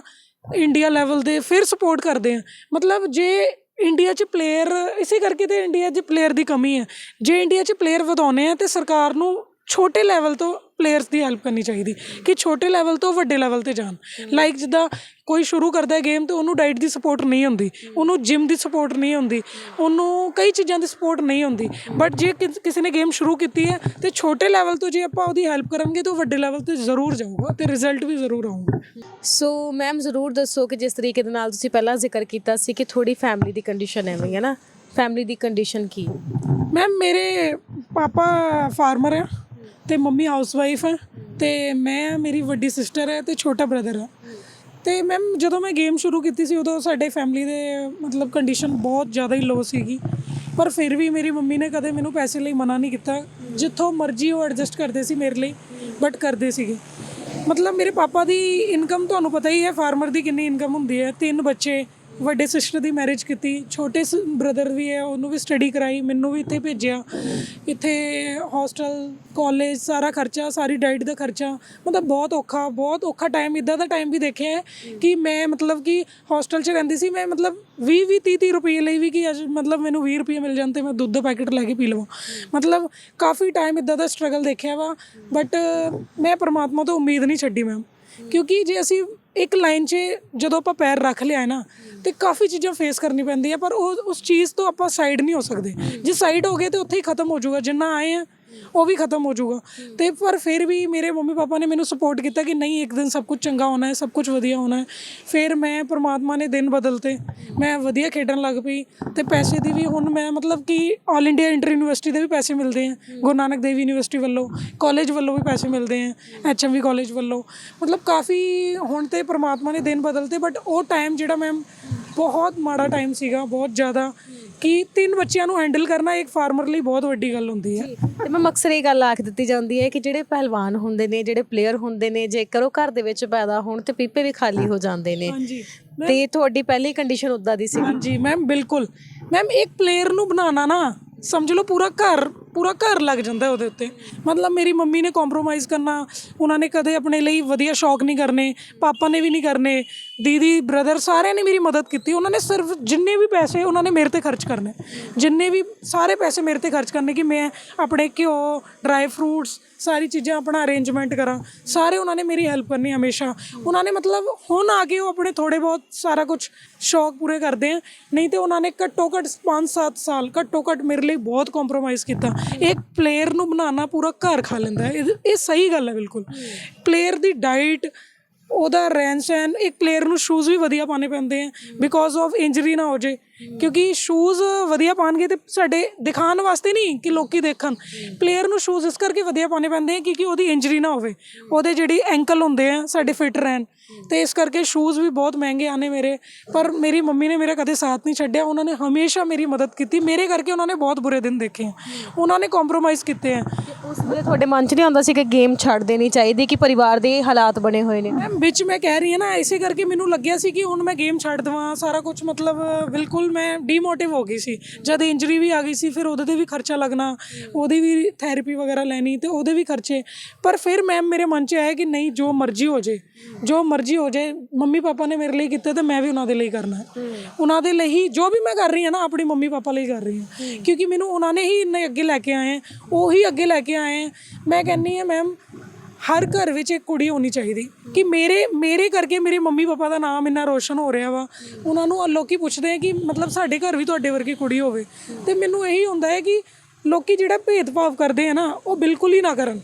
ਇੰਡੀਆ ਲੈਵਲ ਦੇ ਫਿਰ ਸਪੋਰਟ ਕਰਦੇ ਆ। ਮਤਲਬ ਜੇ ਇੰਡੀਆ 'ਚ ਪਲੇਅਰ ਇਸੇ ਕਰਕੇ ਤੇ ਇੰਡੀਆ 'ਚ ਪਲੇਅਰ ਦੀ ਕਮੀ ਹੈ। ਜੇ ਇੰਡੀਆ 'ਚ ਪਲੇਅਰ ਵਧਾਉਣੇ ਆ ਤੇ ਸਰਕਾਰ ਨੂੰ ਛੋਟੇ ਲੈਵਲ ਤੋਂ ਪਲੇਅਰਸ ਦੀ ਹੈਲਪ ਕਰਨੀ ਚਾਹੀਦੀ ਕਿ ਛੋਟੇ ਲੈਵਲ ਤੋਂ ਵੱਡੇ ਲੈਵਲ ਤੇ ਜਾਣ। ਲਾਈਕ ਜਿੱਦਾਂ ਕੋਈ ਸ਼ੁਰੂ ਕਰਦਾ ਹੈ ਗੇਮ ਤੇ ਉਹਨੂੰ ਡਾਈਟ ਦੀ ਸਪੋਰਟ ਨਹੀਂ ਹੁੰਦੀ ਉਹਨੂੰ ਜਿਮ ਦੀ ਸਪੋਰਟ ਨਹੀਂ ਹੁੰਦੀ ਉਹਨੂੰ ਕਈ ਚੀਜ਼ਾਂ ਦੀ ਸਪੋਰਟ ਨਹੀਂ ਹੁੰਦੀ। ਬਟ ਜੇ ਕਿਸ- ਨੇ ਗੇਮ ਸ਼ੁਰੂ ਕੀਤੀ ਹੈ ਤੇ ਛੋਟੇ ਲੈਵਲ ਤੋਂ ਜੇ ਆਪਾਂ ਉਹਦੀ ਹੈਲਪ ਕਰਾਂਗੇ ਤਾਂ ਉਹ ਵੱਡੇ ਲੈਵਲ ਤੇ ਜ਼ਰੂਰ ਜਾਊਗਾ ਤੇ ਰਿਜ਼ਲਟ ਵੀ ਜ਼ਰੂਰ ਆਊਗਾ। ਸੋ ਮੈਮ ਜ਼ਰੂਰ ਦੱਸੋ ਕਿ ਜਿਸ ਤਰੀਕੇ ਦੇ ਨਾਲ ਤੁਸੀਂ ਪਹਿਲਾਂ ਜ਼ਿਕਰ ਕੀਤਾ ਸੀ ਕਿ ਥੋੜੀ ਫੈਮਿਲੀ ਦੀ ਕੰਡੀਸ਼ਨ ਐਵੇਂ ਹੈ ਨਾ? ਫੈਮਿਲੀ ਦੀ ਕੰਡੀਸ਼ਨ ਕੀ? ਮੈਮ ਮੇਰੇ ਪਾਪਾ ਫਾਰਮਰ ਹੈ ਤੇ ਮੰਮੀ ਹਾਊਸਵਾਈਫ ਹੈ ਤੇ ਮੈਂ, ਮੇਰੀ ਵੱਡੀ ਸਿਸਟਰ ਹੈ ਤੇ ਛੋਟਾ ਬ੍ਰਦਰ ਹੈ ਤੇ ਮੈਮ ਜਦੋਂ ਮੈਂ ਗੇਮ ਸ਼ੁਰੂ ਕੀਤੀ ਸੀ, ਉਦੋਂ ਸਾਡੇ ਫੈਮਿਲੀ ਦੇ ਮਤਲਬ ਕੰਡੀਸ਼ਨ ਬਹੁਤ ਜ਼ਿਆਦਾ ਹੀ ਲੋ ਸੀਗੀ। ਪਰ ਫਿਰ ਵੀ ਮੇਰੀ ਮੰਮੀ ਨੇ ਕਦੇ ਮੈਨੂੰ ਪੈਸੇ ਲਈ ਮਨਾ ਨਹੀਂ ਕੀਤਾ। ਜਿੱਥੋਂ ਮਰਜ਼ੀ ਉਹ ਐਡਜਸਟ ਕਰਦੇ ਸੀ ਮੇਰੇ ਲਈ ਬਟ ਕਰਦੇ ਸੀਗੇ। ਮਤਲਬ ਮੇਰੇ ਪਾਪਾ ਦੀ ਇਨਕਮ ਤੁਹਾਨੂੰ ਪਤਾ ਹੀ ਹੈ ਫਾਰਮਰ ਦੀ ਕਿੰਨੀ ਇਨਕਮ ਹੁੰਦੀ ਹੈ। ਤਿੰਨ ਬੱਚੇ ਵੱਡੇ ਸਿਸਟਰ ਦੀ ਮੈਰਿਜ ਕੀਤੀ, ਛੋਟੇ ਬ੍ਰਦਰ ਵੀ ਹੈ, ਉਹਨੂੰ ਵੀ ਸਟੱਡੀ ਕਰਾਈ, ਮੈਨੂੰ ਵੀ ਇੱਥੇ ਭੇਜਿਆ। ਇੱਥੇ ਹੌਸਟਲ ਕਾਲਜ ਸਾਰਾ ਖਰਚਾ, ਸਾਰੀ ਡਾਈਟ ਦਾ ਖਰਚਾ। ਮਤਲਬ ਬਹੁਤ ਔਖਾ ਬਹੁਤ ਔਖਾ ਟਾਈਮ ਇਦਾਂ ਦਾ ਟਾਈਮ ਵੀ ਦੇਖਿਆ ਹੈ ਕਿ ਮੈਂ ਮਤਲਬ ਕਿ ਹੌਸਟਲ 'ਚ ਰਹਿੰਦੀ ਸੀ, ਮੈਂ ਮਤਲਬ 20 20 30 30 ਰੁਪਏ ਲਈ ਵੀ ਕਿ ਅੱਜ ਮਤਲਬ ਮੈਨੂੰ 20 ਰੁਪਏ ਮਿਲ ਜਾਣ ਤੇ ਮੈਂ ਦੁੱਧ ਦਾ ਪੈਕੇਟ ਲੈ ਕੇ ਪੀ ਲਵਾਂ। ਮਤਲਬ ਕਾਫੀ ਟਾਈਮ ਇਦਾਂ ਦਾ ਸਟਰਗਲ ਦੇਖਿਆ ਵਾ ਬਟ ਮੈਂ ਪਰਮਾਤਮਾ ਤੋਂ ਉਮੀਦ ਨਹੀਂ ਛੱਡੀ ਮੈਮ ਕਿਉਂਕਿ ਜੇ ਅਸੀਂ ਇੱਕ ਲਾਈਨ 'ਚ ਜਦੋਂ ਆਪਾਂ ਪੈਰ ਰੱਖ ਲਿਆ ਹੈ ਨਾ, ਤੇ ਕਾਫੀ ਚੀਜ਼ਾਂ ਫੇਸ ਕਰਨੀ ਪੈਂਦੀ ਆ ਪਰ ਉਹ, ਉਸ ਚੀਜ਼ ਤੋਂ ਆਪਾਂ ਸਾਈਡ ਨਹੀਂ ਹੋ ਸਕਦੇ। ਜੇ ਸਾਈਡ ਹੋ ਗਏ ਤੇ ਉੱਥੇ ਹੀ ਖਤਮ ਹੋ ਜਾਊਗਾ ਜਿੰਨਾ ਆਏ ਆ ਉਹ ਵੀ ਖਤਮ ਹੋ ਜਾਊਗਾ। ਤੇ ਪਰ ਫਿਰ ਵੀ ਮੇਰੇ ਮੰਮੀ ਪਾਪਾ ਨੇ ਮੈਨੂੰ ਸਪੋਰਟ ਕੀਤਾ ਕਿ ਨਹੀਂ, ਇੱਕ ਦਿਨ ਸਭ ਕੁਝ ਚੰਗਾ ਹੋਣਾ ਹੈ, ਸਭ ਕੁਝ ਵਧੀਆ ਹੋਣਾ ਹੈ। ਫਿਰ ਮੈਂ ਪ੍ਰਮਾਤਮਾ ਨੇ ਦਿਨ ਬਦਲਤੇ। ਮੈਂ ਵਧੀਆ ਖੇਡਣ ਲੱਗ ਪਈ ਤੇ ਪੈਸੇ ਦੀ ਵੀ ਹੁਣ ਮੈਂ ਮਤਲਬ ਕਿ ਆਲ ਇੰਡੀਆ ਇੰਟਰ ਯੂਨੀਵਰਸਿਟੀ ਦੇ ਵੀ ਪੈਸੇ ਮਿਲਦੇ ਆ। ਗੁਰੂ ਨਾਨਕ ਦੇਵ ਯੂਨੀਵਰਸਿਟੀ ਵੱਲੋਂ ਕਾਲਜ ਵੱਲੋਂ ਵੀ ਪੈਸੇ ਮਿਲਦੇ ਆ ਐਚਐਮਵੀ ਕਾਲਜ ਵੱਲੋਂ। ਮਤਲਬ ਕਾਫੀ ਹੁਣ ਤੇ ਪ੍ਰਮਾਤਮਾ ਨੇ ਦਿਨ ਬਦਲਤੇ ਬਟ ਉਹ ਟਾਈਮ ਜਿਹੜਾ ਮੈਮ ਬਹੁਤ ਮਾੜਾ ਟਾਈਮ ਸੀਗਾ, ਬਹੁਤ ਜ਼ਿਆਦਾ। ਕਿ ਤਿੰਨ ਬੱਚਿਆਂ ਨੂੰ ਹੈਂਡਲ ਕਰਨਾ ਇੱਕ ਫਾਰਮਰ ਲਈ ਬਹੁਤ ਵੱਡੀ ਗੱਲ ਹੁੰਦੀ ਹੈ। ਤੇ ਮੈਂ ਅਕਸਰ ਇਹ ਗੱਲ ਆਖ ਦਿੱਤੀ ਜਾਂਦੀ ਹੈ ਕਿ ਜਿਹੜੇ ਪਹਿਲਵਾਨ ਹੁੰਦੇ ਨੇ ਜਿਹੜੇ ਪਲੇਅਰ ਹੁੰਦੇ ਨੇ ਜੇਕਰ ਉਹ ਘਰ ਦੇ ਵਿੱਚ ਪੈਦਾ ਹੋਣ ਤੇ ਪੀਪੇ ਵੀ ਖਾਲੀ ਹੋ ਜਾਂਦੇ ਨੇ। ਹਾਂਜੀ। ਤੇ ਤੁਹਾਡੀ ਪਹਿਲੀ ਕੰਡੀਸ਼ਨ ਉਦਾਂ ਦੀ ਸੀ। ਹਾਂਜੀ ਮੈਮ ਬਿਲਕੁਲ। ਮੈਮ ਇੱਕ ਪਲੇਅਰ ਨੂੰ ਬਣਾਉਣਾ ਨਾ ਸਮਝ ਲਓ ਪੂਰਾ ਘਰ ਪੂਰਾ ਘਰ ਲੱਗ ਜਾਂਦਾ ਉਹਦੇ ਉੱਤੇ। ਮਤਲਬ ਮੇਰੀ ਮੰਮੀ ਨੇ ਕੰਪਰੋਮਾਈਜ਼ ਕਰਨਾ, ਉਹਨਾਂ ਨੇ ਕਦੇ ਆਪਣੇ ਲਈ ਵਧੀਆ ਸ਼ੌਕ ਨਹੀਂ ਕਰਨੇ, ਪਾਪਾ ਨੇ ਵੀ ਨਹੀਂ ਕਰਨੇ, ਦੀਦੀ ਬ੍ਰਦਰ ਸਾਰਿਆਂ ਨੇ ਮੇਰੀ ਮਦਦ ਕੀਤੀ। ਉਹਨਾਂ ਨੇ ਸਿਰਫ ਜਿੰਨੇ ਵੀ ਪੈਸੇ ਉਹਨਾਂ ਨੇ ਮੇਰੇ ਤੇ ਖਰਚ ਕਰਨੇ। ਜਿੰਨੇ ਵੀ ਸਾਰੇ ਪੈਸੇ ਮੇਰੇ ਤੇ ਖਰਚ ਕਰਨੇ ਕਿ ਮੈਂ ਆਪਣੇ ਘਿਓ ਡਰਾਈ ਫਰੂਟਸ ਸਾਰੀ ਚੀਜ਼ਾਂ ਆਪਣਾ ਅਰੇਂਜਮੈਂਟ ਕਰਾਂ। ਸਾਰੇ ਉਹਨਾਂ ਨੇ ਮੇਰੀ ਹੈਲਪ ਕਰਨੀ ਹਮੇਸ਼ਾ। ਉਹਨਾਂ ਨੇ ਮਤਲਬ ਹੁਣ ਆ ਕੇ ਉਹ ਆਪਣੇ ਥੋੜੇ ਬਹੁਤ ਸਾਰਾ ਕੁਝ ਸ਼ੌਕ ਪੂਰੇ ਕਰਦੇ ਆ। ਨਹੀਂ ਤੇ ਉਹਨਾਂ ਨੇ ਘੱਟੋ ਘੱਟ 5-7 ਸਾਲ ਘੱਟੋ ਘੱਟ ਮੇਰੇ ਲਈ ਬਹੁਤ ਕੰਪਰੋਮਾਈਜ਼ ਕੀਤਾ। ਇੱਕ ਪਲੇਅਰ ਨੂੰ ਬਣਾਉਣਾ ਪੂਰਾ ਘਰ ਖਾ ਲੈਂਦਾ ਹੈ। ਇਹ ਇਹ ਸਹੀ ਗੱਲ ਹੈ ਬਿਲਕੁਲ। ਪਲੇਅਰ ਦੀ ਡਾਈਟ ਉਹਦਾ ਰਹਿਣ ਸਹਿਣ, ਇੱਕ ਪਲੇਅਰ ਨੂੰ ਸ਼ੂਜ਼ ਵੀ ਵਧੀਆ ਪਾਣੇ ਪੈਂਦੇ ਆ। ਬਿਕੋਜ਼ ਆਫ ਇੰਜਰੀ ਨਾ ਹੋ ਜੇ। ਕਿਉਂਕਿ ਸ਼ੂਜ਼ ਵਧੀਆ ਪਾਣਗੇ ਤੇ ਸਾਡੇ ਦਿਖਾਉਣ ਵਾਸਤੇ ਨਹੀਂ ਕਿ ਲੋਕੀ ਦੇਖਣ। ਪਲੇਅਰ ਨੂੰ ਸ਼ੂਜ਼ ਇਸ ਕਰਕੇ ਵਧੀਆ ਪਾਣੇ ਪੈਂਦੇ ਆ ਕਿਉਂਕਿ ਉਹਦੀ ਇੰਜਰੀ ਨਾ ਹੋਵੇ। ਉਹਦੇ ਜਿਹੜੀ ਐਂਕਲ ਹੁੰਦੇ ਆ, ਸਾਡੇ ਫਿਟ ਰਹਿਣ। ਤੇ ਇਸ ਕਰਕੇ ਸ਼ੂਜ਼ ਵੀ ਬਹੁਤ ਮਹਿੰਗੇ ਆਨੇ ਮੇਰੇ। ਪਰ ਮੇਰੀ ਮੰਮੀ ਨੇ ਮੇਰਾ ਕਦੇ ਸਾਥ ਨਹੀਂ ਛੱਡਿਆ। ਉਹਨਾਂ ਨੇ ਹਮੇਸ਼ਾ ਮੇਰੀ ਮਦਦ ਕੀਤੀ। ਮੇਰੇ ਕਰਕੇ ਉਹਨਾਂ ਨੇ ਬਹੁਤ ਬੁਰੇ ਦਿਨ ਦੇਖੇ ਆ। ਉਹਨਾਂ ਨੇ ਕੰਪਰੋਮਾਈਜ਼ ਕੀਤੇ ਆ। ਉਸ ਵੇਲੇ ਤੁਹਾਡੇ ਮਨ 'ਚ ਨਹੀਂ ਆਉਂਦਾ ਸੀ ਕਿ ਗੇਮ ਛੱਡ ਦੇਣੀ ਚਾਹੀਦੀ ਕਿ ਪਰਿਵਾਰ ਦੇ ਹਾਲਾਤ ਬਣੇ ਹੋਏ ਨੇ? ਮੈਮ ਵਿੱਚ ਮੈਂ ਕਹਿ ਰਹੀ ਹਾਂ ਨਾ ਇਸੇ ਕਰਕੇ ਮੈਨੂੰ ਲੱਗਿਆ ਸੀ ਕਿ ਹੁਣ ਮੈਂ ਗੇਮ ਛੱਡ ਦਵਾਂ। ਸਾਰਾ ਕੁਝ ਮਤਲਬ ਬਿਲਕੁਲ ਮੈਂ ਡੀਮੋਟਿਵ ਹੋ ਗਈ ਸੀ। ਜਦ ਇੰਜਰੀ ਵੀ ਆ ਗਈ ਸੀ ਫਿਰ ਉਹਦੇ ਤੇ ਵੀ ਖਰਚਾ ਲੱਗਣਾ ਉਹਦੀ ਵੀ ਥੈਰੇਪੀ ਵਗੈਰਾ ਲੈਣੀ ਤੇ ਉਹਦੇ ਵੀ ਖਰਚੇ। ਪਰ ਫਿਰ ਮੈਮ ਮੇਰੇ ਮਨ 'ਚ ਆਇਆ ਕਿ ਨਹੀਂ ਜੋ ਮਰਜ਼ੀ ਹੋ ਜੇ। ਜੋ ਮਰਜ਼ੀ ਮਰਜ਼ੀ ਹੋ ਜੇ ਮੰਮੀ ਪਾਪਾ ਨੇ ਮੇਰੇ ਲਈ ਕੀਤਾ ਤੇ ਮੈਂ ਵੀ ਉਹਨਾਂ ਦੇ ਲਈ ਕਰਨਾ ਹੈ। ਉਹਨਾਂ ਦੇ ਲਈ ਹੀ ਜੋ ਵੀ ਮੈਂ ਕਰ ਰਹੀ ਹਾਂ ਨਾ, ਆਪਣੀ ਮੰਮੀ ਪਾਪਾ ਲਈ ਕਰ ਰਹੀ ਹਾਂ। ਕਿਉਂਕਿ ਮੈਨੂੰ ਉਹਨਾਂ ਨੇ ਹੀ ਇੰਨੇ ਅੱਗੇ ਲੈ ਕੇ ਆਏ, ਉਹੀ ਅੱਗੇ ਲੈ ਕੇ ਆਏ। ਹੈ। ਮੈਂ ਕਹਿੰਨੀ ਹਾਂ, ਮੈਮ, ਹਰ ਘਰ ਵਿੱਚ ਇੱਕ ਕੁੜੀ ਹੋਣੀ ਚਾਹੀਦੀ। ਕਿ ਮੇਰੇ ਮੇਰੇ ਕਰਕੇ ਮੇਰੇ ਮੰਮੀ ਪਾਪਾ ਦਾ ਨਾਮ ਇੰਨਾ ਰੋਸ਼ਨ ਹੋ ਰਿਹਾ ਵਾ। ਉਹਨਾਂ ਨੂੰ ਲੋਕੀ ਪੁੱਛਦੇ ਆ ਕਿ ਮਤਲਬ ਸਾਡੇ ਘਰ ਵੀ ਤੁਹਾਡੇ ਵਰਗੀ ਕੁੜੀ ਹੋਵੇ। ਤੇ ਮੈਨੂੰ ਇਹੀ ਹੁੰਦਾ ਹੈ ਕਿ ਲੋਕੀ ਜਿਹੜਾ ਭੇਦਭਾਵ ਕਰਦੇ ਆ ਨਾ, ਉਹ ਬਿਲਕੁਲ ਹੀ ਨਾ ਕਰਨ।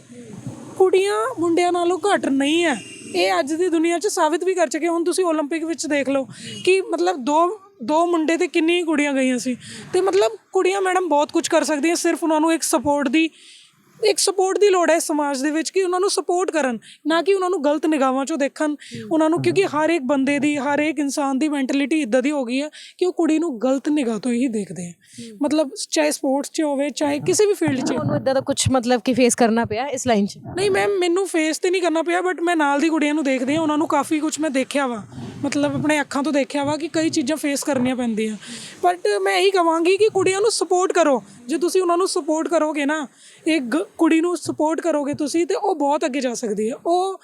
ਕੁੜੀਆਂ ਮੁੰਡਿਆਂ ਨਾਲੋਂ ਘੱਟ ਨਹੀਂ ਹੈ। ਇਹ ਅੱਜ ਦੀ ਦੁਨੀਆ 'ਚ ਸਾਬਿਤ ਵੀ ਕਰ ਚੁੱਕੇ ਹੁਣ ਤੁਸੀਂ 올림픽 ਵਿੱਚ ਦੇਖ ਲਓ ਕਿ ਮਤਲਬ ਦੋ ਦੋ ਮੁੰਡੇ ਤੇ ਕਿੰਨੀ ਕੁੜੀਆਂ ਗਈਆਂ ਸੀ ਤੇ ਮਤਲਬ ਕੁੜੀਆਂ ਮੈਡਮ ਬਹੁਤ ਕੁਝ ਕਰ ਸਕਦੀਆਂ ਸਿਰਫ ਉਹਨਾਂ ਨੂੰ ਇੱਕ ਸਪੋਰਟ ਦੀ ਇੱਕ ਸਪੋਰਟ ਦੀ ਲੋੜ ਹੈ ਸਮਾਜ ਦੇ ਵਿੱਚ ਕਿ ਉਹਨਾਂ ਨੂੰ ਸਪੋਰਟ ਕਰਨ ਨਾ ਕਿ ਉਹਨਾਂ ਨੂੰ ਗਲਤ ਨਿਗਾਹਾਂ 'ਚੋਂ ਦੇਖਣ ਉਹਨਾਂ ਨੂੰ ਕਿਉਂਕਿ ਹਰ ਇੱਕ ਬੰਦੇ ਦੀ ਹਰ ਇੱਕ ਇਨਸਾਨ ਦੀ ਮੈਂਟੈਲਿਟੀ ਇਦਾਂ ਦੀ ਹੋ ਗਈ ਹੈ ਕਿ ਉਹ ਕੁੜੀ ਨੂੰ ਗਲਤ ਨਿਗਾਹ ਤੋਂ ਹੀ ਦੇਖਦੇ ਆ। ਮਤਲਬ ਚਾਹੇ ਸਪੋਰਟਸ 'ਚ ਹੋਵੇ ਚਾਹੇ ਕਿਸੇ ਵੀ ਫੀਲਡ 'ਚ। ਤੁਹਾਨੂੰ ਇਦਾਂ ਦਾ ਕੁਝ ਮਤਲਬ ਕਿ ਫੇਸ ਕਰਨਾ ਪਿਆ ਇਸ ਲਾਈਨ 'ਚ? ਨਹੀਂ ਮੈਮ ਮੈਨੂੰ ਫੇਸ ਤੇ ਨਹੀਂ ਕਰਨਾ ਪਿਆ ਬਟ ਮੈਂ ਨਾਲ ਦੀ ਕੁੜੀਆਂ ਨੂੰ ਦੇਖਦੀ ਹਾਂ ਉਹਨਾਂ ਨੂੰ ਕਾਫੀ ਕੁਝ ਮੈਂ ਦੇਖਿਆ ਵਾ। ਮਤਲਬ ਆਪਣੇ ਅੱਖਾਂ ਤੋਂ ਦੇਖਿਆ ਵਾ ਕਿ ਕਈ ਚੀਜ਼ਾਂ ਫੇਸ ਕਰਨੀਆਂ ਪੈਂਦੀਆਂ। ਬਟ ਮੈਂ ਇਹੀ ਕਹਾਂਗੀ ਕਿ ਕੁੜੀਆਂ ਨੂੰ ਸਪੋਰਟ ਕਰੋ। ਜੇ ਤੁਸੀਂ ਉਹਨਾਂ ਨੂੰ ਸਪੋਰਟ ਕਰੋਗੇ ਨਾ ਇੱਕ ਕੁੜੀ ਨੂੰ ਸਪੋਰਟ ਕਰੋਗੇ ਤੁਸੀਂ ਤੇ ਉਹ ਬਹੁਤ ਅੱਗੇ ਜਾ ਸਕਦੀ ਹੈ। ਉਹ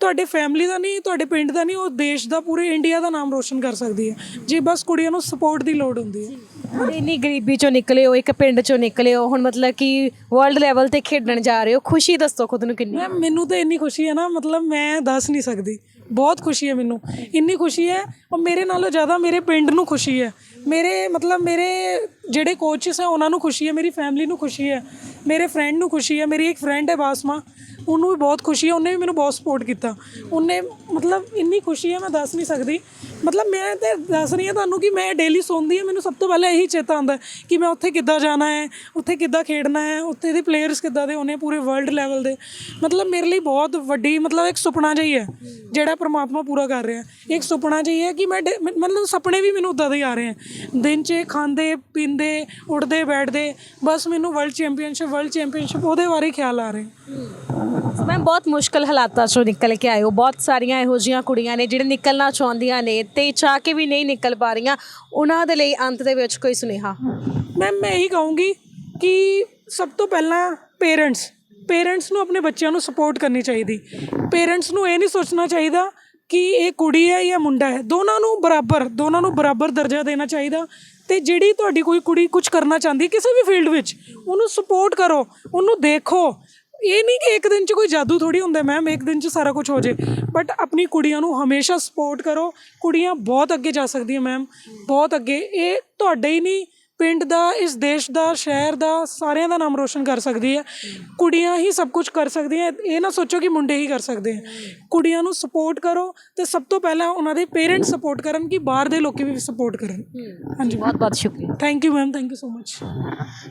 ਤੁਹਾਡੇ ਫੈਮਿਲੀ ਦਾ ਨਹੀਂ ਤੁਹਾਡੇ ਪਿੰਡ ਦਾ ਨਹੀਂ ਉਹ ਦੇਸ਼ ਦਾ ਪੂਰੇ ਇੰਡੀਆ ਦਾ ਨਾਮ ਰੋਸ਼ਨ ਕਰ ਸਕਦੀ ਹੈ। ਜੇ ਬਸ ਕੁੜੀਆਂ ਨੂੰ ਸਪੋਰਟ ਦੀ ਲੋੜ ਹੁੰਦੀ ਹੈ। ਇੰਨੀ ਗਰੀਬੀ ਚੋਂ ਨਿਕਲੇ ਹੋ ਇੱਕ ਪਿੰਡ ਚੋਂ ਨਿਕਲੇ ਹੋ ਹੁਣ ਮਤਲਬ ਕਿ ਵਰਲਡ ਲੈਵਲ ਤੇ ਖੇਡਣ ਜਾ ਰਹੇ ਹੋ ਖੁਸ਼ੀ ਦੱਸੋ ਖੁਦ ਨੂੰ ਕਿੰਨੀ। ਮੈਨੂੰ ਤਾਂ ਇੰਨੀ ਖੁਸ਼ੀ ਹੈ ਨਾ ਮਤਲਬ ਮੈਂ ਦੱਸ ਨਹੀਂ ਸਕਦੀ। ਬਹੁਤ ਖੁਸ਼ੀ ਹੈ ਮੈਨੂੰ। ਇੰਨੀ ਖੁਸ਼ੀ ਹੈ ਉਹ ਮੇਰੇ ਨਾਲੋਂ ਜ਼ਿਆਦਾ ਮੇਰੇ ਪਿੰਡ ਨੂੰ ਖੁਸ਼ੀ ਹੈ। ਮੇਰੇ ਮਤਲਬ ਮੇਰੇ ਜਿਹੜੇ ਕੋਚਸ ਹੈ ਉਹਨਾਂ ਨੂੰ ਖੁਸ਼ੀ ਹੈ, ਮੇਰੀ ਫੈਮਿਲੀ ਨੂੰ ਖੁਸ਼ੀ ਹੈ, ਮੇਰੇ ਫਰੈਂਡ ਨੂੰ ਖੁਸ਼ੀ ਹੈ, ਮੇਰੀ ਇੱਕ ਫਰੈਂਡ ਹੈ ਬਾਸਮਾ, ਉਹਨੂੰ ਵੀ ਬਹੁਤ ਖੁਸ਼ੀ ਹੈ, ਉਹਨੇ ਵੀ ਮੈਨੂੰ ਬਹੁਤ ਸਪੋਰਟ ਕੀਤਾ। ਉਹਨੇ ਮਤਲਬ ਇੰਨੀ ਖੁਸ਼ੀ ਹੈ, ਮੈਂ ਦੱਸ ਨਹੀਂ ਸਕਦੀ। ਮਤਲਬ ਮੈਂ ਤੇ ਦੱਸ ਰਹੀ ਹਾਂ ਤੁਹਾਨੂੰ ਕਿ ਮੈਂ ਡੇਲੀ ਸੌਂਦੀ ਹਾਂ, ਮੈਨੂੰ ਸਭ ਤੋਂ ਪਹਿਲਾਂ ਇਹੀ ਚੇਤਾ ਆਉਂਦਾ ਕਿ ਮੈਂ ਉੱਥੇ ਕਿੱਦਾਂ ਜਾਣਾ ਹੈ, ਉੱਥੇ ਕਿੱਦਾਂ ਖੇਡਣਾ ਹੈ, ਉੱਥੇ ਦੇ ਪਲੇਅਰਸ ਕਿੱਦਾਂ ਦੇ ਹੋਣੇ ਪੂਰੇ ਵਰਲਡ ਲੈਵਲ ਦੇ। ਮਤਲਬ ਮੇਰੇ ਲਈ ਬਹੁਤ ਵੱਡੀ, ਮਤਲਬ ਇੱਕ ਸੁਪਨਾ ਜਿਹਾ ਹੀ ਹੈ ਜਿਹੜਾ ਪ੍ਰਮਾਤਮਾ ਪੂਰਾ ਕਰ ਰਿਹਾ ਇੱਕ ਸੁਪਨਾ ਜਿਹਾ ਹੈ ਕਿ ਮੈਂ ਡੇ- ਮਤਲਬ ਸੁਪਨੇ ਵੀ ਮੈਨੂੰ ਉਦਾਂ ਦੇ ਆ ਰਹੇ ਹੈ। ਦਿਨ 'ਚ ਖਾਂਦੇ, ਪੀਂਦੇ ਉੱਠਦੇ ਬੈਠਦੇ ਬਸ ਮੈਨੂੰ ਵਰਲਡ ਚੈਂਪੀਅਨਸ਼ਿਪ ਵਰਲਡ ਚੈਂਪੀਅਨਸ਼ਿਪ ਉਹਦੇ ਬਾਰੇ ਖਿਆਲ ਆ ਰਹੇ। ਮੈਂ ਬਹੁਤ ਮੁਸ਼ਕਲ ਹਾਲਾਤਾਂ ਚੋਂ ਨਿਕਲ ਕੇ ਆਏ ਹੋ। ਬਹੁਤ ਸਾਰੀਆਂ ਇਹੋ ਜਿਹੀਆਂ ਕੁੜੀਆਂ ਨੇ ਜਿਹੜੇ ਨਿਕਲਣਾ ਚਾਹੁੰਦੀਆਂ ਨੇ ਤੇ ਚਾਹ ਕੇ ਵੀ ਨਹੀਂ ਨਿਕਲ ਪਾ ਰਹੀਆਂ। ਉਹਨਾਂ ਦੇ ਲਈ ਅੰਤ ਦੇ ਵਿੱਚ ਕੋਈ ਸੁਨੇਹਾ? ਮੈਮ ਮੈਂ ਇਹੀ ਕਹੂੰਗੀ ਕਿ ਸਭ ਤੋਂ ਪਹਿਲਾਂ ਪੇਰੈਂਟਸ ਪੇਰੈਂਟਸ ਨੂੰ ਆਪਣੇ ਬੱਚਿਆਂ ਨੂੰ ਸਪੋਰਟ ਕਰਨੀ ਚਾਹੀਦੀ। ਪੇਰੈਂਟਸ ਨੂੰ ਇਹ ਨਹੀਂ ਸੋਚਣਾ ਚਾਹੀਦਾ ਕਿ ਇਹ ਕੁੜੀ ਹੈ ਜਾਂ ਮੁੰਡਾ ਹੈ। ਦੋਨਾਂ ਨੂੰ ਬਰਾਬਰ ਦੋਨਾਂ ਨੂੰ ਬਰਾਬਰ ਦਰਜਾ ਦੇਣਾ ਚਾਹੀਦਾ। ਤੇ ਜਿਹੜੀ ਤੁਹਾਡੀ ਕੋਈ ਕੁੜੀ ਕੁਝ ਕਰਨਾ ਚਾਹੁੰਦੀ ਕਿਸੇ ਵੀ ਫੀਲਡ ਵਿੱਚ, ਉਹਨੂੰ ਸਪੋਰਟ ਕਰੋ, ਉਹਨੂੰ ਦੇਖੋ। ਇਹ ਨਹੀਂ ਕਿ ਇੱਕ ਦਿਨ 'ਚ ਕੋਈ ਜਾਦੂ ਥੋੜੀ ਹੁੰਦਾ ਮੈਮ ਇੱਕ ਦਿਨ 'ਚ ਸਾਰਾ ਕੁਝ ਹੋ ਜੇ। ਬਟ ਆਪਣੀ ਕੁੜੀਆਂ ਨੂੰ ਹਮੇਸ਼ਾ ਸਪੋਰਟ ਕਰੋ। ਕੁੜੀਆਂ ਬਹੁਤ ਅੱਗੇ ਜਾ ਸਕਦੀਆਂ ਮੈਮ ਬਹੁਤ ਅੱਗੇ। ਇਹ ਤੁਹਾਡੇ ਹੀ ਨਹੀਂ ਪਿੰਡ ਦਾ ਇਸ ਦੇਸ਼ ਦਾ ਸ਼ਹਿਰ ਦਾ ਸਾਰਿਆਂ ਦਾ ਨਾਮ ਰੋਸ਼ਨ ਕਰ ਸਕਦੀ ਹੈ। ਕੁੜੀਆਂ ਹੀ ਸਭ ਕੁਝ ਕਰ ਸਕਦੀਆਂ ਇਹ ਨਾ ਸੋਚੋ ਕਿ ਮੁੰਡੇ ਹੀ ਕਰ ਸਕਦੇ ਹੈ। ਕੁੜੀਆਂ ਨੂੰ ਸਪੋਰਟ ਕਰੋ ਤੇ ਸਭ ਤੋਂ ਪਹਿਲਾਂ ਉਹਨਾਂ ਦੇ ਪੇਰੈਂਟਸ ਸਪੋਰਟ ਕਰਨ ਕਿ ਬਾਹਰ ਦੇ ਲੋਕੀ ਵੀ ਸਪੋਰਟ ਕਰਨ। ਹਾਂਜੀ। ਬਹੁਤ ਬਹੁਤ ਸ਼ੁਕਰੀਆ। Thank you ma'am thank you so much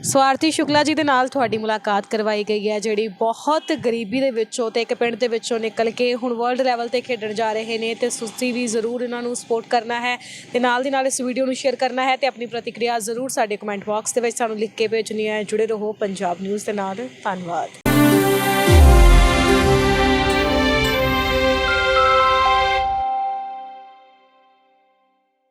Swarthi Shukla ji ਦੇ ਨਾਲ ਤੁਹਾਡੀ ਮੁਲਾਕਾਤ ਕਰਵਾਈ ਗਈ ਹੈ ਜਿਹੜੀ ਬਹੁਤ ਗਰੀਬੀ ਦੇ ਵਿੱਚੋਂ ਤੇ ਇੱਕ ਪਿੰਡ ਦੇ ਵਿੱਚੋਂ ਨਿਕਲ ਕੇ ਹੁਣ ਵਰਲਡ ਲੈਵਲ ਤੇ ਖੇਡਣ ਜਾ ਰਹੇ ਨੇ ਤੇ ਤੁਸੀਂ ਵੀ ਜ਼ਰੂਰ ਇਹਨਾਂ ਨੂੰ ਸਪੋਰਟ ਕਰਨਾ ਹੈ ਤੇ ਨਾਲ ਦੀ ਨਾਲ ਇਸ ਵੀਡੀਓ ਨੂੰ ਸ਼ੇਅਰ ਕਰਨਾ ਹੈ ਤੇ ਆਪਣੀ ਪ੍ਰਤੀਕਿਰਿਆ ਜ਼ਰੂਰ ਸਾਡੇ ਕਮੈਂਟ ਬਾਕਸ ਦੇ ਵਿੱਚ ਸਾਨੂੰ ਲਿਖ ਕੇ ਭੇਜਣੀ ਹੈ। ਜੁੜੇ ਰਹੋ ਪੰਜਾਬ ਨਿਊਜ਼ ਦੇ ਨਾਲ। ਧੰਨਵਾਦ।